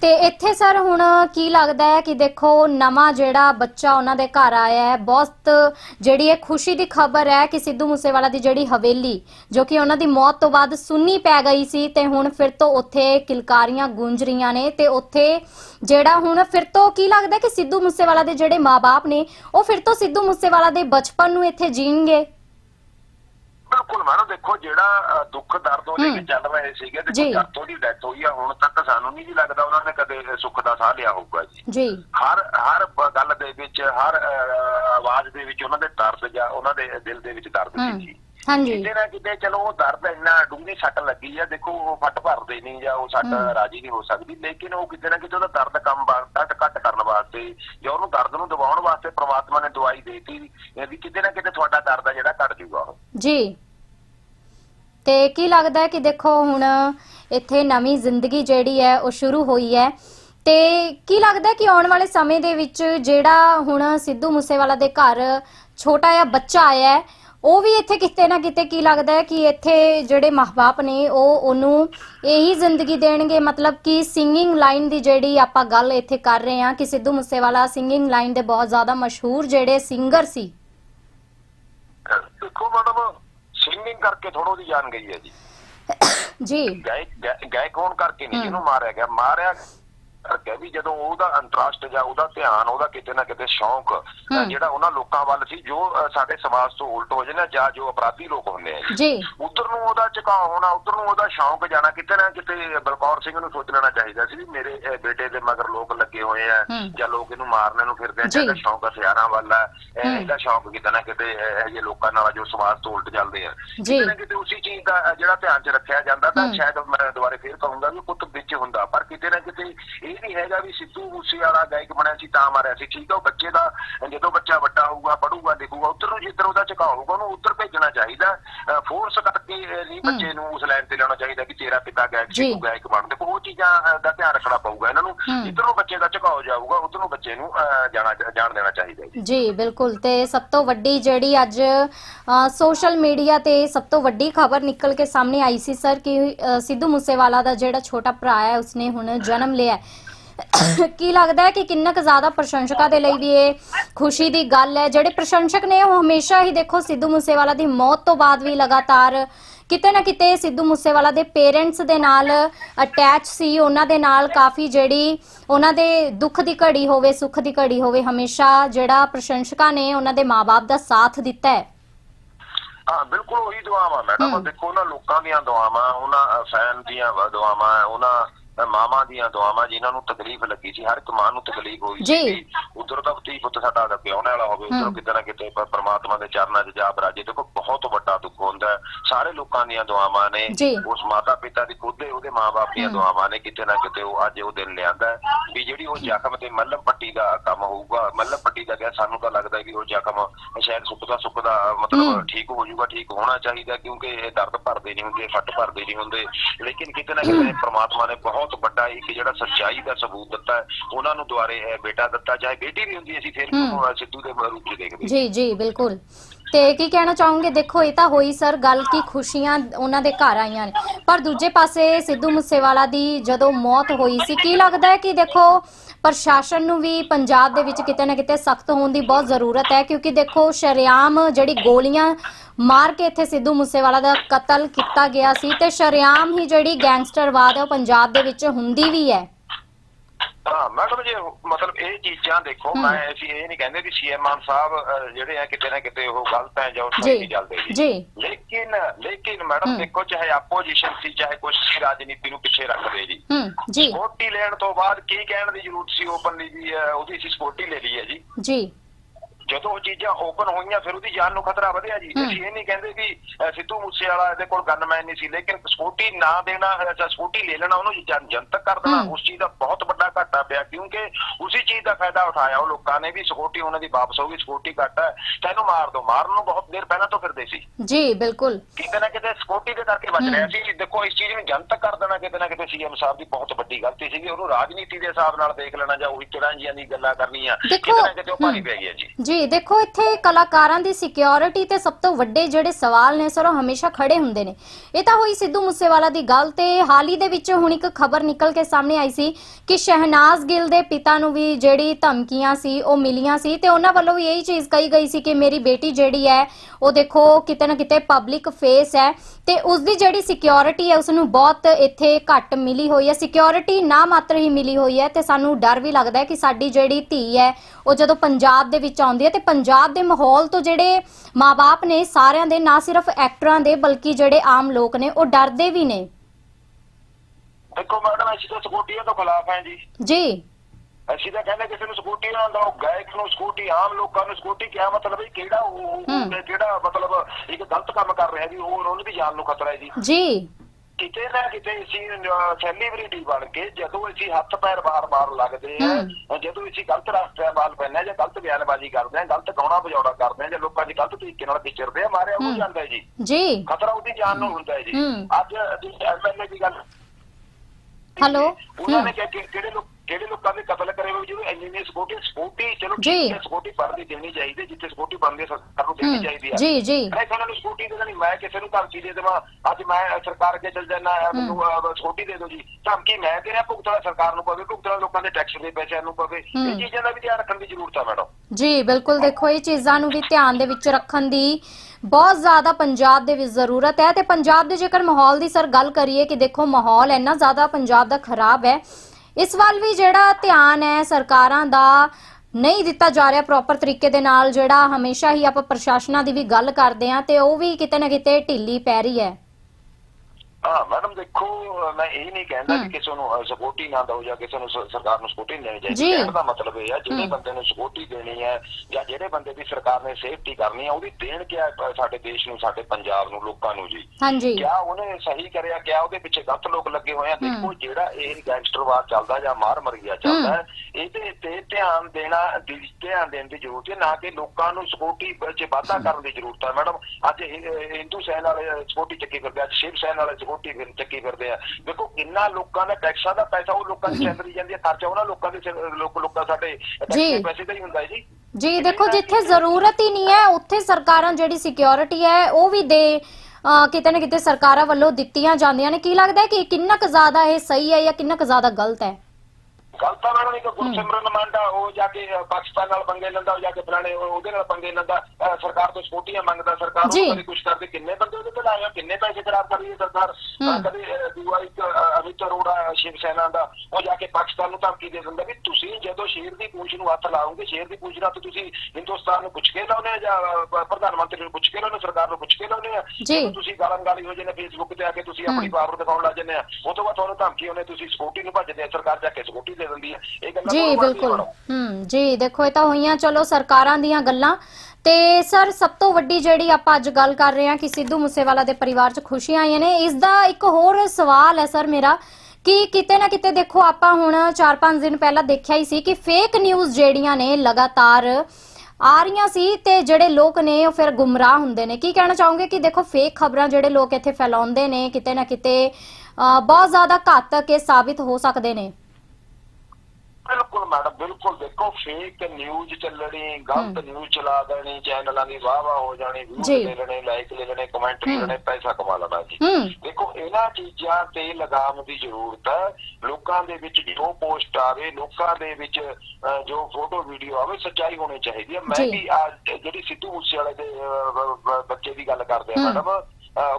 ਤੇ ਇੱਥੇ ਸਰ ਹੁਣ ਕੀ ਲੱਗਦਾ ਹੈ ਕਿ ਦੇਖੋ ਨਵਾਂ ਜਿਹੜਾ ਬੱਚਾ ਉਹਨਾਂ ਦੇ ਘਰ ਆਇਆ ਹੈ, ਬਹੁਤ ਜਿਹੜੀ ਇਹ ਖੁਸ਼ੀ ਦੀ ਖਬਰ ਹੈ ਕਿ ਸਿੱਧੂ ਮੂਸੇਵਾਲਾ ਦੀ ਜਿਹੜੀ ਹਵੇਲੀ, ਜੋ ਕਿ ਉਹਨਾਂ ਦੀ ਮੌਤ ਤੋਂ ਬਾਅਦ ਸੁੰਨੀ ਪੈ ਗਈ ਸੀ ਤੇ ਹੁਣ ਫਿਰ ਤੋਂ ਉੱਥੇ ਕਿਲਕਾਰੀਆਂ ਗੂੰਜ ਰਹੀਆਂ ਨੇ ਤੇ ਉੱਥੇ ਜਿਹੜਾ ਹੁਣ ਫਿਰ ਤੋਂ ਕੀ ਲੱਗਦਾ ਕਿ ਸਿੱਧੂ ਮੂਸੇਵਾਲਾ ਦੇ ਜਿਹੜੇ ਮਾਪੇ ਨੇ, ਉਹ ਫਿਰ ਤੋਂ ਸਿੱਧੂ ਮੂਸੇਵਾਲਾ ਦੇ ਬਚਪਨ ਨੂੰ ਇੱਥੇ ਜੀਣਗੇ? ਬਿਲਕੁਲ ਮਾਨੋ ਦੇਖੋ ਜਿਹੜਾ ਦੁੱਖ ਦਰਦ ਉਹਦੇ। ਵਿੱਚ ਚੱਲ ਰਹੇ ਸੀਗੇ ਜੀ। ਦੇਖੋ ਜਦ ਤੋਂ ਦੀ ਡੈਥ ਹੋਈ ਆ ਹੁਣ ਤੱਕ ਸਾਨੂੰ ਨਹੀਂ ਲੱਗਦਾ ਉਹਨਾਂ ਨੇ ਕਦੇ ਸੁੱਖ ਦਾ ਸਾਹ ਲਿਆ ਹੋਊਗਾ ਜੀ ਜੀ ਹਰ ਹਰ ਗੱਲ ਦੇ ਵਿੱਚ ਹਰ ਆਵਾਜ਼ ਦੇ ਵਿੱਚ ਉਹਨਾਂ ਦੇ ਦਰਦ ਜਾਂ ਉਹਨਾਂ ਦੇ ਦਿਲ ਦੇ ਵਿੱਚ ਦਰਦ ਸੀ ਜੀ ਹਾਂਜੀ। ਕਿਤੇ ਨਾ ਕਿਤੇ ਚਲੋ ਉਹ ਦਰਦ ਇੰਨਾ ਡੂੰਘੀ ਸੱਟ ਲੱਗੀ ਆ ਦੇਖੋ ਉਹ ਫੱਟ ਭਰਦੇ ਨਹੀਂ ਜਾਂ ਉਹ ਸੱਟ। ਰਾਜੀ ਨਹੀਂ ਹੋ ਸਕਦੀ ਲੇਕਿਨ ਉਹ ਕਿਤੇ ਨਾ ਕਿਤੇ ਉਹਦਾ ਦਰਦ ਕੰਮ ਘੱਟ ਘੱਟ ਕਰਨ ਵਾਸਤੇ ਜਾਂ ਉਹਨੂੰ ਦਰਦ ਨੂੰ ਦਬਾਉਣ ਵਾਸਤੇ ਪ੍ਰਮਾਤਮਾ ਨੇ ਦਵਾਈ ਦੇਤੀ ਵੀ ਕਿਤੇ ਨਾ ਕਿਤੇ ਤੁਹਾਡਾ ਦਰਦ ਆ ਜਿਹੜਾ ਘਟ ਜਾਊਗਾ ਉਹ। ਜੀ। ਤੇ ਕੀ ਲੱਗਦਾ ਹੈ ਕਿ ਦੇਖੋ ਹੁਣ ਇੱਥੇ ਨਵੀਂ ਜ਼ਿੰਦਗੀ ਜਿਹੜੀ ਹੈ ਉਹ ਸ਼ੁਰੂ ਹੋਈ ਹੈ। ਤੇ ਕੀ ਲੱਗਦਾ ਹੈ ਕਿ ਆਉਣ ਵਾਲੇ ਸਮੇਂ ਦੇ ਵਿੱਚ ਜਿਹੜਾ ਹੁਣ ਸਿੱਧੂ ਮੂਸੇਵਾਲਾ ਦੇ ਘਰ ਛੋਟਾ ਜਿਹਾ ਬੱਚਾ ਆਇਆ ਹੈ ਉਹ ਵੀ ਇੱਥੇ ਕਿਤੇ ਨਾ ਕਿਤੇ ਕੀ ਲੱਗਦਾ ਹੈ ਕਿ ਇੱਥੇ ਜਿਹੜੇ ਮਾਪੇ ਨੇ ਉਹ ਉਹਨੂੰ ਇਹੀ ਜ਼ਿੰਦਗੀ ਦੇਣਗੇ। ਮਤਲਬ ਕਿ ਸਿੰਗਿੰਗ ਲਾਈਨ ਦੀ ਜਿਹੜੀ ਆਪਾਂ ਗੱਲ ਇੱਥੇ ਕਰ ਰਹੇ ਹਾਂ ਕਿ ਸਿੱਧੂ ਮੂਸੇਵਾਲਾ ਸਿੰਗਿੰਗ ਲਾਈਨ ਦੇ ਬਹੁਤ ਜ਼ਿਆਦਾ ਮਸ਼ਹੂਰ ਜਿਹੜੇ ਸਿੰਗਰ ਸੀ। ਦੇਖੋ ਮੈਡਮ ਸਿੰਗਿੰਗ ਕਰਕੇ ਥੋੜੋ ਦੀ ਜਾਨ ਗਈ ਹੈ ਜੀ। ਜੀ। ਗਾਇਕ ਗਾਇ- ਗਾਇਕ ਹੋਣ ਕਰਕੇ ਨਹੀਂ। ਜਿਹਨੂੰ ਮਾਰਿਆ ਗਿਆ। ਮਾਰਿਆ ਕਰਕੇ ਵੀ ਜਦੋਂ ਉਹਦਾ ਇੰਟਰਸਟ ਜਾਂ ਉਹਦਾ ਧਿਆਨ ਉਹਦਾ ਕਿਤੇ ਨਾ ਕਿਤੇ ਸ਼ੌਂਕ। ਜਿਹੜਾ ਉਹਨਾਂ ਲੋਕਾਂ ਵੱਲ ਸੀ ਜੋ ਸਾਡੇ ਸਮਾਜ ਤੋਂ ਉਲਟ ਹੋ ਜਾਣਾ ਜਾਂ ਜੋ ਅਪਰਾਧੀ ਲੋਕ ਹੁੰਦੇ ਆ ਜੀ ਉਧਰ ਨੂੰ ਉਹਦਾ ਝੁਕਾਅ ਹੋਣਾ ਉਧਰ ਨੂੰ ਉਹਦਾ ਸ਼ੌਂਕ ਜਾਣਾ ਕਿਤੇ ਨਾ ਕਿਤੇ ਬਲਕੌਰ ਸਿੰਘ ਨੂੰ ਸੋਚ ਲੈਣਾ ਚਾਹੀਦਾ ਸੀ ਵੀ ਮੇਰੇ ਬੇਟੇ ਦੇ ਮਗਰ ਲੋਕ ਲੱਗੇ ਹੋਏ ਆ। ਜਾਂ ਲੋਕ ਇਹਨੂੰ ਮਾਰਨੇ ਨੂੰ ਫਿਰਦੇ ਆ ਜੀ। ਜਾਂ ਇਹਦਾ ਸ਼ੌਂਕ ਹਥਿਆਰਾਂ ਵੱਲ ਆ। ਇਹਦਾ ਸ਼ੌਂਕ ਕਿਤੇ ਨਾ ਕਿਤੇ ਇਹ ਜਿਹੇ ਲੋਕਾਂ ਨਾਲ ਜੋ ਸਮਾਜ ਤੋਂ ਉਲਟ ਚੱਲਦੇ ਆ। ਕਿਤੇ ਨਾ ਕਿਤੇ ਉਸੇ ਚੀਜ਼ ਦਾ ਜਿਹੜਾ ਧਿਆਨ 'ਚ ਰੱਖਿਆ ਜਾਂਦਾ ਤਾਂ। ਸ਼ਾਇਦ ਮੈਂ ਦੁਬਾਰੇ ਫੇਰ ਕਹੂੰਗਾ ਵੀ ਪੁੱਤ ਵਿੱਚ ਹੁੰਦਾ ਪਰ ਕਿਤੇ ਨਾ ਕਿਤੇ ਇਹ ਨਹੀਂ ਹੈਗਾ ਵੀ ਸਿੱਧੂ ਮੂਸੇ ਵਾਲਾ ਗਾਇਕ ਬਣਿਆ ਸੀ ਤਾਂ ਮਾਰਿਆ ਸੀ। ਠੀਕ ਆ ਉਹ ਬੱਚੇ ਦਾ ਜਦੋਂ ਬੱਚਾ ਵੱਡਾ ਹੋਊਗਾ ਪੜੂਗਾ ਲਿਖੂਗਾ ਉਧਰ ਨੂੰ ਜਿੱਧਰ ਉਹਦਾ ਝੁਕਾਅ ਹੋਊਗਾ ਉਹਨੂੰ ਉਧਰ ਭੇਜਣਾ ਚਾਹੀਦਾ। ਫੋਰਸ ਕਰਕੇ ਨਹੀਂ ਬੱਚੇ ਨੂੰ ਉਸ ਲਾਈਨ ਤੇ ਲਿਆਉਣਾ ਚਾਹੀਦਾ ਕਿ ਤੇਰਾ ਪਿਤਾ ਗਾਇਕ ਸੀ। ਤੂੰ ਗਾਇਕ ਬਣ ਦੇਖੋ ਉਹ ਚੀਜ਼ਾਂ ਦਾ ਧਿਆਨ ਰੱਖਣਾ ਪਊਗਾ ਇਹਨਾਂ ਨੂੰ। ਜਿੱਧਰ ਨੂੰ ਬੱਚੇ ਦਾ ਝੁਕਾਅ ਜਾਊਗਾ ਉਧਰ ਨੂੰ ਬੱਚੇ ਨੂੰ ਜਾਣਾ ਜਾਣ ਦੇਣਾ ਚਾਹੀਦਾ ਜੀ। ਜੀ ਬਿਲਕੁਲ। ਤੇ ਸਭ ਤੋਂ ਵੱਡੀ ਜਿਹੜੀ ਅੱਜ ਸੋਸ਼ਲ ਮੀਡੀਆ ਤੇ ਸਭ ਤੋਂ ਵੱਡੀ ਖਬਰ ਨਿਕਲ ਕੇ ਸਾਹਮਣੇ ਆਈ ਸੀ ਸਰ ਕਿ ਸਿੱਧੂ ਮੂਸੇਵਾਲਾ ਦਾ ਜਿਹੜਾ ਛੋਟਾ ਭਰਾ ਹੈ ਉਸਨੇ ਹੁਣ ਜਨਮ ਲਿਆ ਹੈ। ਕੀ ਲੱਗਦਾ ਹੈ ਕਿ ਕਿੰਨਾ ਕੁ ਜ਼ਿਆਦਾ ਪ੍ਰਸ਼ੰਸਕਾਂ ਦੇ ਲਈ ਵੀ ਇਹ ਖੁਸ਼ੀ ਦੀ ਗੱਲ ਹੈ? ਜਿਹੜੇ ਪ੍ਰਸ਼ੰਸਕ ਨੇ ਉਹ ਹਮੇਸ਼ਾ ਹੀ ਦੇਖੋ ਸਿੱਧੂ ਮੂਸੇਵਾਲਾ ਦੀ ਮੌਤ ਤੋਂ ਬਾਅਦ ਵੀ ਲਗਾਤਾਰ ਕਿਤੇ ਨਾ ਕਿਤੇ ਸਿੱਧੂ ਮੂਸੇਵਾਲਾ ਦੇ ਪੇਰੈਂਟਸ ਦੇ ਨਾਲ ਅਟੈਚ ਸੀ। ਉਹਨਾਂ ਦੇ ਨਾਲ ਕਾਫੀ ਜਿਹੜੀ ਉਹਨਾਂ ਦੇ ਦੁੱਖ ਦੀ ਘੜੀ ਹੋਵੇ ਸੁੱਖ ਦੀ ਘੜੀ ਹੋਵੇ ਹਮੇਸ਼ਾ ਜਿਹੜਾ ਪ੍ਰਸ਼ੰਸਕਾਂ ਨੇ ਉਹਨਾਂ ਦੇ ਮਾਪੇ ਦਾ ਸਾਥ ਦਿੱਤਾ ਹੈ। ਹਾਂ ਬਿਲਕੁਲ ਉਹੀ ਦੁਆਵਾਂ ਮੈਡਮ। ਦੇਖੋ ਉਹਨਾਂ ਲੋਕਾਂ ਦੀਆਂ ਦੁਆਵਾਂ ਉਹਨਾਂ ਫੈਨ ਦੀਆਂ ਦੁਆਵਾਂ ਉਹਨਾਂ ਮਾਵਾਂ ਦੀਆਂ ਦੁਆਵਾਂ ਜਿਨ੍ਹਾਂ ਨੂੰ ਤਕਲੀਫ ਲੱਗੀ ਸੀ ਹਰ ਇੱਕ ਮਾਂ ਨੂੰ ਤਕਲੀਫ ਹੋਈ ਜੀ। ਉਧਰ ਦਾ ਧੀ ਪੁੱਤ ਸਾਡਾ ਦਾ ਪਿਆਉਣ ਵਾਲਾ ਹੋਵੇ ਉਧਰ ਹਮ। ਕਿਤੇ ਨਾ ਕਿਤੇ ਪ- ਪ੍ਰਮਾਤਮਾ ਦੇ ਚਰਨਾਂ 'ਚ ਜਾ ਬਰਾਜੇ ਦੇਖੋ ਬਹੁਤ ਵੱਡਾ ਦੁੱਖ ਹੁੰਦਾ ਹੈ। ਸਾਰੇ ਲੋਕਾਂ ਦੀਆਂ ਦੁਆਵਾਂ ਨੇ ਜੀ। ਉਸ ਮਾਤਾ ਪਿਤਾ ਦੀ ਖੁਦੇ ਉਹਦੇ ਮਾਪੇ ਦੀਆਂ। ਦੁਆਵਾਂ ਨੇ ਕਿਤੇ ਨਾ ਕਿਤੇ ਉਹ ਅੱਜ ਉਹ ਦਿਨ ਲਿਆਂਦਾ ਹੈ ਵੀ ਜਿਹੜੀ ਉਹ ਜ਼ਖਮ ਤੇ ਮੱਲਮ ਪੱਟੀ ਦਾ ਕੰਮ ਹੋਊਗਾ ਮੱਲਮ ਪੱਟੀ ਦਾ ਗਿਆ ਸਾਨੂੰ ਤਾਂ ਲੱਗਦਾ ਕਿ ਉਹ ਜ਼ਖਮ ਸ਼ਾਇਦ ਸੁੱਕਦਾ ਸੁੱਕਦਾ ਮਤਲਬ ਹਮ। ਠੀਕ ਹੋ ਜਾਊਗਾ ਠੀਕ ਹੋਣਾ ਚਾਹੀਦਾ ਕਿਉਂਕਿ ਇਹ ਦਰਦ ਭਰਦੇ ਨਹੀਂ ਹੁੰਦੇ ਫੱਟ ਭਰਦੇ ਨਹੀਂ ਹੁੰਦੇ ਲੇਕਿਨ ਕਿਤੇ ਨਾ ਕਿਤੇ ਪ੍ਰਮਾਤਮਾ ਨੇ ਬਹੁਤ ਵੱਡਾ ਇੱਕ ਜਿਹੜਾ ਸੱਚਾਈ ਦਾ ਸਬੂਤ ਦਿੱਤਾ ਹੈ, ਉਹਨਾਂ ਨੂੰ ਦੁਆਰੇ ਇਹ ਬੇਟਾ ਦਿੱਤਾ ਚਾਹੇ ਬੇਟੀ ਵੀ ਹੁੰਦੀ ਅਸੀਂ ਫਿਰ ਸਿੱਧੂ ਦੇ ਰੂਪ 'ਚ ਦੇਖਦੇ ਜੀ ਜੀ ਬਿਲਕੁਲ। ਤੇ ਕੀ ਕਹਿਣਾ ਚਾਹੋਗੇ? ਦੇਖੋ ਇਹ ਤਾਂ ਹੋਈ ਸਰ ਗੱਲ ਕੀ ਖੁਸ਼ੀਆਂ ਉਹਨਾਂ ਦੇ ਘਰ ਆਈਆਂ ਨੇ। ਪਰ ਦੂਜੇ ਪਾਸੇ ਸਿੱਧੂ ਮੂਸੇਵਾਲਾ ਦੀ ਜਦੋਂ ਮੌਤ ਹੋਈ ਸੀ ਕੀ ਲੱਗਦਾ ਹੈ ਕਿ ਦੇਖੋ ਪ੍ਰਸ਼ਾਸਨ ਨੂੰ ਵੀ ਪੰਜਾਬ ਦੇ ਵਿੱਚ ਕਿਤੇ ਨਾ ਕਿਤੇ ਸਖਤ ਹੋਣ ਦੀ ਬਹੁਤ ਜ਼ਰੂਰਤ ਹੈ, ਕਿਉਂਕਿ ਦੇਖੋ ਸ਼ਰੇਆਮ ਜਿਹੜੀ ਗੋਲੀਆਂ ਮਾਰ ਕੇ ਇੱਥੇ ਸਿੱਧੂ ਮੂਸੇਵਾਲਾ ਦਾ ਕਤਲ ਕੀਤਾ ਗਿਆ ਸੀ ਤੇ ਸ਼ਰੇਆਮ ਹੀ ਜਿਹੜੀ ਗੈਂਗਸਟਰਵਾਦ ਹੈ ਉਹ ਪੰਜਾਬ ਦੇ ਵਿੱਚ ਹੁੰਦੀ ਵੀ ਹੈ। ਹਾਂ ਮੈਡਮ ਜੀ ਮਤਲਬ ਇਹ ਚੀਜ਼ਾਂ ਦੇਖੋ। ਮੈਂ ਅਸੀਂ ਇਹ ਨਹੀਂ ਕਹਿੰਦੇ ਕਿ ਸੀਐਮ ਮਾਨ ਸਾਹਿਬ ਜਿਹੜੇ ਆ ਕਿਤੇ ਨਾ ਕਿਤੇ ਉਹ ਗਲਤ ਹੈ ਜਾਂ ਉਹ ਸਹੀ ਜੀ ਨਹੀਂ ਚੱਲਦੇ ਜੀ। ਜੀ। ਲੇਕਿਨ ਲੇਕਿਨ ਮੈਡਮ। ਦੇਖੋ ਚਾਹੇ ਆਪੋਜੀਸ਼ਨ ਸੀ ਚਾਹੇ ਕੁਛ ਸੀ ਰਾਜਨੀਤੀ ਨੂੰ ਪਿੱਛੇ ਰੱਖਦੇ ਜੀ। ਜੀ। ਸਪੋਰਟੀ ਲੈਣ ਤੋਂ ਬਾਅਦ ਕੀ ਕਹਿਣ ਦੀ ਜ਼ਰੂਰਤ ਸੀ ਓਪਨਲੀ ਅਹ, ਉਹਦੀ ਅਸੀਂ ਸਪੋਰਟੀ ਲੈ ਲਈ ਹੈ ਜੀ। ਜੀ। ਜਦੋਂ ਉਹ ਚੀਜ਼ਾਂ ਓਪਨ ਹੋਈਆਂ ਫਿਰ ਉਹਦੀ ਜਾਨ ਨੂੰ ਖਤਰਾ ਵਧਿਆ ਜੀ। ਅਸੀਂ ਇਹ ਨਹੀਂ ਕਹਿੰਦੇ ਅਹ, ਸਿੱਧੂ ਮੂਸੇਵਾਲਾ ਇਹਦੇ ਕੋਲ ਗਨਮੈਨ ਨਹੀਂ ਸੀ ਲੇਕਿਨ ਸਪੋਰਟੀ ਨਾ ਦੇਣਾ ਜਾਂ ਸਪੋਰਟੀ ਲੈ ਲੈਣਾ ਉਹਨੂੰ ਜਨ- ਜਨਤਕ ਕਰ ਦੇਣਾ। ਉਸ ਚੀਜ਼ ਦਾ ਬਹੁਤ ਵੱਡਾ ਘਾਟਾ ਪਿਆ ਕਿਉਂਕਿ ਉਸੇ ਚੀਜ਼ ਦਾ ਫਾਇਦਾ ਉਠਾਇਆ ਉਹ ਲੋਕਾਂ ਨੇ ਵੀ ਸਪੋਰਟੀ ਉਹਨਾਂ ਦੀ ਵਾਪਸ ਹੋਊਗੀ ਸਪੋਰਟੀ ਘੱਟ ਹੈ ਤੈਨੂੰ ਮਾਰ ਦੋ ਮਾਰਨ ਨੂੰ ਬਹੁਤ ਦੇਰ ਪਹਿਲਾਂ ਤੋਂ ਫਿਰਦੇ ਸੀ ਜੀ ਬਿਲਕੁਲ ਕਿਤੇ ਨਾ ਕਿਤੇ ਸਪੋਰਟੀ ਦੇ ਕਰਕੇ ਬਚ। ਰਿਹਾ ਸੀ ਦੇਖੋ ਇਸ ਚੀਜ਼ ਨੂੰ ਜਨਤਕ ਕਰ ਦੇਣਾ ਕਿਤੇ ਨਾ ਕਿਤੇ ਸੀਐਮ ਸਾਹਿਬ ਦੀ ਬਹੁਤ ਵੱਡੀ ਗਲਤੀ ਸੀਗੀ ਉਹਨੂੰ ਰਾਜਨੀਤੀ ਦੇ ਹਿਸਾਬ ਨਾਲ ਦੇਖ ਲੈਣਾ ਜਾਂ ਉਹੀ ਚੜਾਂ ਜੀਆਂ ਦੀ ਗੱਲਾਂ ਕਰਨੀਆਂ ਕਿਤੇ ਨਾ ਕਿਤੇ ਉਹ ਹਮ। ਪੈ ਗਈ ਹੈ ਜੀ ਜੀ, ਦੇਖੋ ਇੱਥੇ ਕਲਾਕਾਰਾਂ ਦੀ ਸਿਕਿਉਰਿਟੀ ਤੇ ਸਭ ਤੋਂ ਵੱਡੇ ਜਿਹੜੇ ਸਵਾਲ ਨੇ, ਸਰ, ਉਹ ਹਮੇਸ਼ਾ ਖੜੇ ਹੁੰਦੇ ਨੇ। ਇਹ ਤਾਂ ਹੋਈ ਸਿੱਧੂ ਮੂਸੇਵਾਲਾ ਦੀ ਗੱਲ ਤੇ ਹਾਲ ਹੀ ਦੇ ਵਿੱਚ ਹੁਣ ਇੱਕ ਖਬਰ ਨਿਕਲ ਕੇ ਸਾਹਮਣੇ ਆਈ ਸੀ ਕਿ ਸ਼ਹਿਨਾਜ਼ ਗਿੱਲ ਦੇ ਪਿਤਾ ਨੂੰ ਵੀ ਜਿਹੜੀ ਧਮਕੀਆਂ ਸੀ, ਉਹ ਮਿਲੀਆਂ ਸੀ ਤੇ ਉਹਨਾਂ ਵੱਲੋਂ ਵੀ ਇਹੀ ਚੀਜ਼ ਕਹੀ ਗਈ ਸੀ ਕਿ ਮੇਰੀ ਬੇਟੀ ਜਿਹੜੀ ਹੈ, ਉਹ ਦੇਖੋ ਕਿਤੇ ਨਾ ਕਿਤੇ ਪਬਲਿਕ ਫੇਸ ਹੈ ਤੇ ਉਸ ਦੀ ਜਿਹੜੀ ਸਿਕਿਉਰਿਟੀ ਹੈ ਉਸ ਨੂੰ ਬਹੁਤ ਇੱਥੇ ਘੱਟ ਮਿਲੀ ਹੋਈ ਹੈ। ਸਿਕਿਉਰਿਟੀ ਨਾ ਮਾਤਰ ਹੀ ਮਿਲੀ ਹੋਈ ਹੈ ਤੇ ਸਾਨੂੰ ਡਰ ਵੀ ਲੱਗਦਾ ਹੈ ਕਿ ਸਾਡੀ ਜਿਹੜੀ ਧੀ ਹੈ, ਉਹ ਜਦੋਂ ਪੰਜਾਬ ਦੇ ਵਿੱਚ ਆਉਂਦੀ ਹੈ ਤੇ ਪੰਜਾਬ ਦੇ ਮਾਹੌਲ ਤੋਂ ਜਿਹੜੇ ਮਾਪੇ ਨੇ ਸਾਰਿਆਂ ਦੇ ਨਾ ਸਿਰਫ ਐਕਟਰਾਂ ਦੇ ਬਲਕਿ ਜਿਹੜੇ ਆਮ ਲੋਕ ਨੇ ਉਹ ਡਰਦੇ ਵੀ ਨੇ। ਦੇਖੋ ਮੈਡਮ ਅਸੀਂ ਤਾਂ ਸਕੂਟੀਆਂ ਤੋਂ ਖਿਲਾਫ ਹਾਂ ਜੀ। ਜੀ। ਅਸੀਂ ਤਾਂ ਕਹਿੰਦੇ ਕਿਸੇ ਨੂੰ ਸਕੂਟੀ ਨਾ ਦਿਓ ਗਾਇਕ ਨੂੰ ਸਕੂਟੀ ਆਮ ਲੋਕਾਂ ਨੂੰ ਸਕੂਟੀ ਕਿਆ ਮਤਲਬ ਹੈ ਕਿਹੜਾ। ਉਹ ਕਿਹੜਾ ਮਤਲਬ ਇੱਕ ਗਲਤ ਕੰਮ ਕਰ ਰਿਹਾ ਜੀ? ਉਹ ਉਹਨਾਂ ਦੀ ਜਾਨ ਨੂੰ ਖਤਰਾ ਹੈ ਜੀ। ਜੀ। ਕਿਤੇ ਨਾ ਕਿਤੇ ਅਸੀਂ ਸੈਲੀਬ੍ਰਿਟੀ ਬਣ ਕੇ ਜਦੋਂ ਅਸੀਂ ਹੱਥ ਪੈਰ ਬਾਰ-ਬਾਰ ਲੱਗਦੇ ਆ ਜਦੋਂ ਅਸੀਂ ਗਲਤ ਰਸਤੇ ਵੱਲ ਹਾਂ ਜਾਂ ਗਲਤ ਬਿਆਨਬਾਜ਼ੀ ਕਰਦੇ ਆ ਗਲਤ ਗਾਉਣਾ ਵਜਾਉਣਾ ਕਰਦੇ ਆ ਜਾਂ ਲੋਕਾਂ ਦੀ ਗਲਤ ਤਰੀਕੇ ਨਾਲ ਵਿਚਰਦੇ ਆ ਮਾਰਿਆ ਹੋ। ਜਾਂਦਾ ਜੀ ਜੀ ਖਤਰਾ ਉਹਦੀ ਜਾਨ ਨੂੰ ਹੁੰਦਾ ਜੀ। ਅੱਜ ਐਮਐਲਏ ਦੀ ਗੱਲ ਹੈਲੋ ਉਹਨਾਂ ਨੇ ਹਮ। ਕਿਹਾ ਕਿ ਕਿਹੜੇ ਲੋਕ ਕਿਹੜੇ ਲੋਕਾਂ ਦੇ ਕਤਲ ਕਰੇ ਹੋਏ ਜਿਹਨੂੰ ਇੰਨੀ ਇੰਨੀ ਸਪੋਰਟੀ ਸਪੋਰਟੀ ਚਲੋ। ਠੀਕ ਹੈ ਸਪੋਰਟੀ ਬਣਦੀ ਦੇਣੀ ਚਾਹੀਦੀ ਜਿੱਥੇ ਸਪੋਰਟੀ ਬਣਦੀ ਸਰਕਾਰ ਨੂੰ ਦੇਣੀ ਚਾਹੀਦੀ ਹੈ। ਜੀ ਜੀ। ਮੈਂ ਇਹਨਾਂ ਨੂੰ ਸਪੋਰਟੀ ਦੇਣੀ ਮੈਂ ਕਿਸੇ ਨੂੰ ਧਮਕੀ ਦੇ ਦੇਵਾਂ। ਅੱਜ ਮੈਂ ਸਰਕਾਰ ਅੱਗੇ ਚੱਲ ਜਾਣਾ ਮੈਨੂੰ ਸਪੋਰਟੀ ਦੇ ਦਿਓ ਜੀ। ਧਮਕੀ ਮੈਂ ਦੇ ਰਿਹਾ ਭੁਗਤਣਾ ਸਰਕਾਰ ਨੂੰ ਪਵੇ ਭੁਗਤਣਾ ਲੋਕਾਂ ਦੇ ਟੈਕਸ ਦੇ ਪੈਸਿਆਂ ਨੂੰ ਪਵੇ। ਇਹ ਚੀਜ਼ਾਂ ਦਾ ਵੀ ਧਿਆਨ ਰੱਖਣ ਦੀ ਜ਼ਰੂਰਤ ਹੈ ਮੈਡਮ। ਜੀ ਬਿਲਕੁਲ ਦੇਖੋ ਇਹ ਚੀਜ਼ਾਂ ਨੂੰ ਵੀ ਧਿਆਨ ਦੇ ਵਿੱਚ ਰੱਖਣ ਦੀ ਬਹੁਤ ਜ਼ਿਆਦਾ ਪੰਜਾਬ ਦੇ ਵਿੱਚ ਜ਼ਰੂਰਤ ਹੈ। ਤੇ ਪੰਜਾਬ ਦੇ ਜੇਕਰ ਮਾਹੌਲ ਦੀ ਸਰ ਗੱਲ ਕਰੀਏ ਕਿ ਦੇਖੋ ਮਾਹੌਲ ਇੰਨਾ ਜ਼ਿਆਦਾ ਪੰਜਾਬ ਦਾ ਖਰਾਬ ਹੈ ਇਸ ਵੱਲ ਵੀ ਜਿਹੜਾ ਧਿਆਨ ਹੈ ਸਰਕਾਰਾਂ ਦਾ ਨਹੀਂ ਦਿੱਤਾ ਜਾ ਰਿਹਾ ਪ੍ਰੋਪਰ ਤਰੀਕੇ ਦੇ ਨਾਲ, ਜਿਹੜਾ ਹਮੇਸ਼ਾ ਹੀ ਆਪਾਂ ਪ੍ਰਸ਼ਾਸਨਾਂ ਦੀ ਵੀ ਗੱਲ ਕਰਦੇ ਆ ਤੇ ਉਹ ਵੀ ਕਿਤੇ ਨਾ ਕਿਤੇ ਢਿੱਲੀ ਪੈ ਰਹੀ ਹੈ। ਹਾਂ ਮੈਡਮ ਦੇਖੋ ਮੈਂ ਇਹ ਨਹੀਂ ਕਹਿੰਦਾ। ਕਿ ਕਿਸੇ ਨੂੰ ਸਪੋਰਟੀ ਨਾ ਦਿਓ ਜਾਂ ਕਿਸੇ ਨੂੰ ਸ- ਸਰਕਾਰ ਨੂੰ ਸਪੋਰਟੀ ਨਹੀਂ ਦੇਣੀ ਜੀ। ਚਾਹੀਦੀ ਕਹਿਣ ਦਾ ਮਤਲਬ ਇਹ ਹੈ ਜਿਹੜੇ। ਬੰਦੇ ਨੂੰ ਸਪੋਰਟੀ ਦੇਣੀ ਹੈ ਜਾਂ ਜਿਹੜੇ ਬੰਦੇ ਦੀ ਸਰਕਾਰ ਨੇ ਸੇਫਟੀ ਕਰਨੀ ਹੈ ਉਹਦੀ ਦੇਣ ਕਿਆ ਅਹ, ਸਾਡੇ ਦੇਸ਼ ਨੂੰ ਸਾਡੇ ਪੰਜਾਬ ਨੂੰ ਲੋਕਾਂ ਨੂੰ ਜੀ ਹਾਂਜੀ ਕਿਆ ਉਹਨੇ ਸਹੀ ਕਰਿਆ ਕਿਆ ਉਹਦੇ ਪਿੱਛੇ ਗਲਤ ਲੋਕ ਲੱਗੇ ਹੋਏ ਆ। ਦੇਖੋ ਜਿਹੜਾ ਇਹ ਗੈਂਗਸਟਰਵਾਦ ਚੱਲਦਾ ਜਾਂ ਮਾਰ ਮਰੀਆ ਚੱਲਦਾ ਹੈ, ਇਹਦੇ ਤੇ ਧਿਆਨ ਦੇਣਾ ਦੀ- ਧਿਆਨ ਦੇਣ ਦੀ ਜ਼ਰੂਰਤ ਹੈ ਨਾ ਕਿ ਲੋਕਾਂ ਨੂੰ ਸਪੋਰਟੀ ਚ ਵਾਧਾ ਕਰਨ ਦੀ ਜ਼ਰੂਰਤ ਹੈ ਮੈਡਮ ਅੱਜ ਇਹ ਹਿੰਦੂ ਸੈਨ ਵਾਲੇ ਸਪੋਰਟੀ ਚੱਕੀ ਫਿਰਦੇ ਆ ਅੱਜ ਸ਼ਿਵ ਸੈਨ ਵਾਲੇ ਸਪੋਰਟੀ ਫਿਰ ਚੱਕੀ ਫਿਰਦੇ ਆ। ਦੇਖੋ ਕਿੰਨਾ ਲੋਕਾਂ ਦਾ ਟੈਕਸਾਂ ਦਾ ਪੈਸਾ ਉਹ ਲੋਕਾਂ ਦੀ ਸੈਲਰੀ ਜਾਂਦੀ ਹੈ ਖਰਚਾ ਉਹਨਾਂ ਲੋਕਾਂ ਦੇ ਲੋਕ ਲੋਕਾਂ ਸਾਡੇ ਟੈਕਸ ਜੀ। ਦੇ ਪੈਸੇ ਦਾ ਹੀ ਹੁੰਦਾ ਹੈ ਜੀ। ਜੀ ਦੇਖੋ ਜਿੱਥੇ ਜ਼ਰੂਰਤ ਹੀ ਨਹੀਂ ਹੈ ਉੱਥੇ ਸਰਕਾਰਾਂ ਜਿਹੜੀ ਸਿਕਿਉਰਿਟੀ ਹੈ ਉਹ ਵੀ ਦੇ ਅਹ ਕਿਤੇ ਨਾ ਕਿਤੇ ਸਰਕਾਰਾਂ ਵੱਲੋਂ ਦਿੱਤੀਆਂ ਜਾਂਦੀਆਂ ਨੇ। ਕੀ ਲੱਗਦਾ ਹੈ ਕਿ ਕਿੰਨਾ ਕੁ ਜ਼ਿਆਦਾ ਇਹ ਸਹੀ ਹੈ ਜਾਂ ਕਿੰਨਾ ਕੁ ਜ਼ਿਆਦਾ ਗਲਤ ਹੈ? ਗੱਲ ਤਾਂ ਮੈਡਮ ਇੱਕ ਗੁਰਸਿਮਰਨ ਮੰਡਾ ਉਹ ਜਾ ਕੇ ਪਾਕਿਸਤਾਨ ਨਾਲ ਪੰਗੇ ਲੈਂਦਾ ਉਹ ਜਾ ਕੇ ਫਲਾਣੇ ਉਹ- ਉਹਦੇ ਨਾਲ ਪੰਗੇ ਲੈਂਦਾ। ਸਰਕਾਰ ਤੋਂ ਸਪੋਰਟੀਆਂ ਮੰਗਦਾ ਸਰਕਾਰ। ਉਹ ਕਦੇ ਕੁਝ ਕਰਦੇ ਕਿੰਨੇ ਬੰਦੇ ਉਹਦੇ ਤੇ ਲਾਇਆ ਕਿੰਨੇ ਪੈਸੇ ਖਰਾਬ ਕਰ ਰਹੀ ਹੈ। ਸਰਕਾਰ। ਕਦੇ ਦੂਆ ਇੱਕ ਅਮਿਤ ਅਰੋੜਾ ਸ਼ਿਵ ਸੈਨਾ ਦਾ ਉਹ ਜਾ ਕੇ ਪਾਕਿਸਤਾਨ ਨੂੰ ਧਮਕੀ ਦੇ ਦਿੰਦਾ ਵੀ ਤੁਸੀਂ ਜਦੋਂ ਸ਼ੇਰ ਦੀ ਪੂੰਛ ਨੂੰ ਹੱਥ ਲਾਓਗੇ ਸ਼ੇਰ ਦੀ ਪੂੰਛ ਨਾਲ ਤੁਸੀਂ ਹਿੰਦੁਸਤਾਨ ਨੂੰ ਪੁੱਛ ਕੇ ਲਾਉਨੇ ਆ ਜਾਂ ਪ੍ਰਧਾਨ ਮੰਤਰੀ ਨੂੰ ਪੁੱਛ ਕੇ ਲਾਉਨੇ ਸਰਕਾਰ ਨੂੰ ਪੁੱਛ ਕੇ ਲਾਉਨੇ ਆ? ਤੁਸੀਂ ਗਾਲਾਂ ਗਾਲੀ ਹੋ ਜਾਂਦੇ ਫੇਸਬੁੱਕ ਤੇ ਆ ਕੇ ਤੁਸੀਂ ਆਪਣੀ ਪਾਵਰ ਦਿਖਾਉਣ ਲੱਗ ਜਾਂਦੇ ਆ ਉਹ ਤੋਂ ਬਾਅਦ ਤੁਹਾਨੂੰ ਧਮਕੀ ਉਹਨੇ ਤੁਸੀਂ ਸਕਿਉਰਟੀ ਨੂੰ ਭੱਜਦੇ ਆ ਸਰਕਾਰ ਜਾ ਕੇ ਸਕਿਉਰਟੀ ਦੇ ਦਿੰਦੀ ਹੈ ਇਹ ਗੱਲਾਂ ਜੀ ਬਿਲਕੁਲ। ਹੂੰ ਜੀ ਦੇਖੋ ਇਹ ਤਾਂ ਹੋਈਆਂ ਚਲੋ ਸਰਕਾਰਾਂ ਦੀਆਂ ਗੱਲਾਂ। ਤੇ ਸਰ ਸਭ ਤੋਂ ਵੱਡੀ ਜਿਹੜੀ ਆਪਾਂ ਅੱਜ ਗੱਲ ਕਰ ਰਹੇ ਹਾਂ ਕਿ ਸਿੱਧੂ ਮੂਸੇਵਾਲਾ ਦੇ ਪਰਿਵਾਰ 'ਚ ਖੁਸ਼ੀਆਂ ਆਈਆਂ ਨੇ ਇਸ ਦਾ ਇੱਕ ਹੋਰ ਸਵਾਲ ਹੈ ਸਰ ਮੇਰਾ ਕਿ ਕਿਤੇ ਨਾ ਕਿਤੇ ਦੇਖੋ ਆਪਾਂ ਹੁਣ 4-5 ਦਿਨ ਪਹਿਲਾਂ ਦੇਖਿਆ ਹੀ ਸੀ ਕਿ ਫੇਕ ਨਿਊਜ਼ ਜਿਹੜੀਆਂ ਨੇ ਲਗਾਤਾਰ ਆ ਰਹੀਆਂ ਸੀ ਤੇ ਜਿਹੜੇ ਲੋਕ ਨੇ ਉਹ ਫਿਰ ਗੁੰਮਰਾਹ ਹੁੰਦੇ ਨੇ। ਕੀ ਕਹਿਣਾ ਚਾਹੋਗੇ ਕਿ ਦੇਖੋ ਫੇਕ ਖਬਰਾਂ ਜਿਹੜੇ ਲੋਕ ਇੱਥੇ ਫੈਲਾਉਂਦੇ ਨੇ ਕਿਤੇ ਨਾ ਕਿਤੇ ਬਹੁਤ ਜ਼ਿਆਦਾ ਘਾਤਕ ਇਹ ਸਾਬਿਤ ਹੋ ਸਕਦੇ ਨੇ? ਬਿਲਕੁਲ ਮੈਡਮ ਬਿਲਕੁਲ ਦੇਖੋ ਫੇਕ ਨਿਊਜ਼ ਚੱਲਣੀ ਗਲਤ ਨਿਊਜ਼ ਚਲਾ ਦੇਣੀ ਚੈਨਲਾਂ ਦੀ ਵਾਹ ਵਾਹ ਹੋ ਜਾਣੀ ਵਿਊਜ਼। ਲੈ ਲੈਣੇ ਲਾਈਕ ਲੈ ਲੈਣੇ ਕਮੈਂਟ ਲੈ। ਲੈਣੇ ਪੈਸਾ ਕਮਾ ਲੈਣਾ ਜੀ ਦੇਖੋ ਇਹਨਾਂ ਚੀਜ਼ਾਂ ਤੇ ਲਗਾਮ ਦੀ ਜ਼ਰੂਰਤ ਹੈ ਲੋਕਾਂ ਦੇ ਵਿੱਚ ਜੋ ਪੋਸਟ ਆਵੇ ਲੋਕਾਂ ਦੇ ਵਿੱਚ ਜੋ ਫੋਟੋ ਵੀਡੀਓ ਆਵੇ ਸੱਚਾਈ ਹੋਣੀ ਚਾਹੀਦੀ ਹੈ ਮੈਂ। ਵੀ ਜਿਹੜੀ ਸਿੱਧੂ ਮੂਸੇਵਾਲੇ ਦੇ ਬੱਚੇ ਦੀ ਗੱਲ ਕਰਦੇ ਆ। ਮੈਡਮ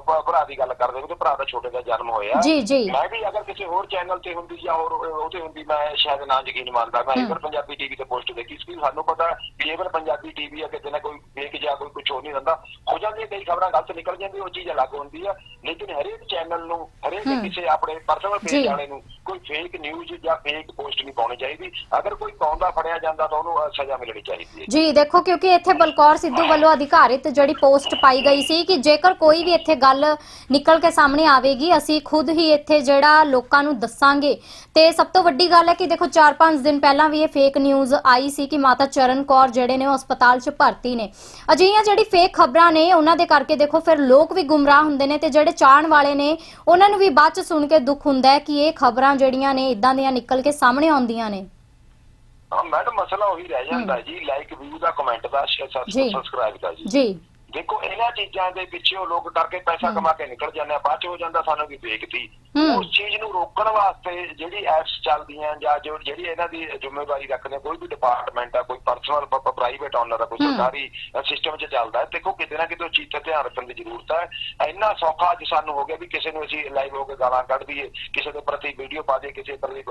ਭਰਾ ਦੀ ਗੱਲ ਕਰਦੇ ਉਹਦੇ ਭਰਾ ਦਾ ਛੋਟੇ ਦਾ ਜਨਮ ਹੋਇਆ। ਜੀ ਜੀ। ਮੈਂ ਵੀ ਅਗਰ ਕਿਸੇ ਹੋਰ ਚੈਨਲ ਤੇ ਹੁੰਦੀ ਜਾਂ ਹੋਰ ਉਹਤੇ ਹੁੰਦੀ ਮੈਂ ਸ਼ਾਇਦ ਨਾ ਯਕੀਨ ਮੰਨਦਾ। ਮੈਂ। ਏਵਰ ਪੰਜਾਬੀ ਟੀਵੀ ਤੇ ਪੋਸਟ ਦੇਖੀ ਸੀ। ਸਾਨੂੰ ਪਤਾ ਵੀ ਏਵਰ ਪੰਜਾਬੀ ਟੀਵੀ ਆ ਕਿਤੇ ਨਾ ਕੋਈ ਫੇਕ ਜਾਂ ਕੋਈ ਕੁਝ ਹੋ ਨਹੀਂ ਰਹਿੰਦਾ ਹੋ ਜਾਂਦੀ ਹੈ ਕਈ ਖਬਰਾਂ ਗਲਤ ਨਿਕਲ ਜਾਂਦੀ ਉਹ ਚੀਜ਼ ਅਲੱਗ ਹੁੰਦੀ ਆ। ਲੇਕਿਨ ਹਰੇਕ ਚੈਨਲ ਨੂੰ ਹਰੇਕ। ਕਿਸੇ ਆਪਣੇ ਪਰਸਨਲ। ਪੇਜ ਵਾਲੇ ਨੂੰ ਕੋਈ ਫੇਕ ਨਿਊਜ਼ ਜਾਂ ਫੇਕ ਪੋਸਟ ਨਹੀਂ ਪਾਉਣੀ ਚਾਹੀਦੀ। ਅਗਰ ਕੋਈ ਪਾਉਂਦਾ ਫੜਿਆ ਜਾਂਦਾ ਤਾਂ ਉਹਨੂੰ ਸਜ਼ਾ ਮਿਲਣੀ ਚਾਹੀਦੀ ਹੈ। ਜੀ ਦੇਖੋ ਕਿਉਂਕਿ ਇੱਥੇ ਬਲਕੌਰ ਸਿੱਧੂ ਵੱਲੋਂ ਅਧਿਕਾਰਿਤ ਜਿਹੜੀ ਪੋਸਟ ਪਾਈ ਗਈ ਸੀ ਕਿ ਜੇਕਰ ਕੋਈ ਵੀ ਇੱਥੇ ਗੱਲ ਨਿਕਲ ਕੇ ਸਾਹਮਣੇ ਆਵੇਗੀ। ਅਸੀਂ ਖੁਦ ਹੀ ਇੱਥੇ ਜਿਹੜਾ ਲੋਕਾਂ ਨੂੰ ਦੱਸਾਂਗੇ। ਤੇ ਸਭ ਤੋਂ ਵੱਡੀ ਗੱਲ ਹੈ ਕਿ ਦੇਖੋ 4-5 ਦਿਨ ਪਹਿਲਾਂ ਵੀ ਇਹ ਫੇਕ ਨਿਊਜ਼ ਆਈ ਸੀ ਕਿ ਮਾਤਾ ਚਰਨ ਕੌਰ ਜਿਹੜੇ ਨੇ ਉਹ ਹਸਪਤਾਲ 'ਚ ਭਰਤੀ ਨੇ। ਅਜਿਹੀਆਂ ਜਿਹੜੀ ਫੇਕ ਖਬਰਾਂ ਨੇ ਉਹਨਾਂ ਦੇ ਕਰਕੇ ਦੇਖੋ ਫਿਰ ਲੋਕ ਵੀ ਗੁੰਮਰਾਹ ਹੁੰਦੇ ਨੇ ਤੇ ਜਿਹੜੇ ਚਾਹਣ ਵਾਲੇ ਨੇ ਉਹਨਾਂ ਨੂੰ ਵੀ ਬਾਅਦ 'ਚ ਸੁਣ ਕੇ ਦੁੱਖ ਹੁੰਦਾ ਹੈ ਕਿ ਇਹ ਖਬਰਾਂ ਜਿਹੜੀਆਂ ਨੇ ਇਦਾਂ ਦੀਆਂ ਨਿਕਲ ਕੇ ਸਾਹਮਣੇ ਆਉਂਦੀਆਂ ਨੇ। ਮੈਡਮ ਮਸਲਾ ਉਹੀ ਰਹਿ ਜਾਂਦਾ ਜੀ ਲਾਈਕ ਵਿਊ ਦਾ ਕਮੈਂਟ ਦਾ। ਸਬਸਕ੍ਰਾਈਬ ਦਾ ਜੀ। ਜੀ। ਦੇਖੋ ਇਹਨਾਂ ਚੀਜ਼ਾਂ ਦੇ ਪਿੱਛੇ ਉਹ ਲੋਕ ਕਰਕੇ ਪੈਸਾ ਕਮਾ ਕੇ ਨਿਕਲ ਜਾਂਦੇ ਆ ਬਾਅਦ ਚ ਹੋ ਜਾਂਦਾ ਸਾਨੂੰ ਵੀ ਹੂੰ। ਉਸ ਚੀਜ਼ ਨੂੰ ਰੋਕਣ ਵਾਸਤੇ ਜਿਹੜੀ ਐਪਸ ਚੱਲਦੀਆਂ ਜਾਂ ਜੋ ਜਿਹੜੀ ਇਹਨਾਂ ਦੀ ਜ਼ਿੰਮੇਵਾਰੀ ਰੱਖਦੇ ਆ, ਕੋਈ ਵੀ ਡਿਪਾਰਟਮੈਂਟ ਆ ਕੋਈ ਪਰਸਨਲ ਪ੍ਰਾਈਵੇਟ ਓਨਰ ਆ ਕੋਈ। ਸਰਕਾਰੀ ਸਿਸਟਮ 'ਚ ਚੱਲਦਾ ਹੈ ਦੇਖੋ ਕਿਤੇ ਨਾ ਕਿਤੇ ਉਹ ਚੀਜ਼ ਤੇ ਧਿਆਨ ਰੱਖਣ ਦੀ ਜ਼ਰੂਰਤ ਹੈ। ਇੰਨਾ ਸੌਖਾ ਅੱਜ ਸਾਨੂੰ ਹੋ ਗਿਆ ਵੀ ਕਿਸੇ ਨੂੰ ਅਸੀਂ ਲਾਈਵ ਹੋ ਕੇ ਗਾਲਾਂ ਕੱਢ ਦਈਏ ਕਿਸੇ ਦੇ ਪ੍ਰਤੀ ਵੀਡੀਓ ਪਾ ਦਈਏ ਕਿਸੇ ਪ੍ਰਤੀ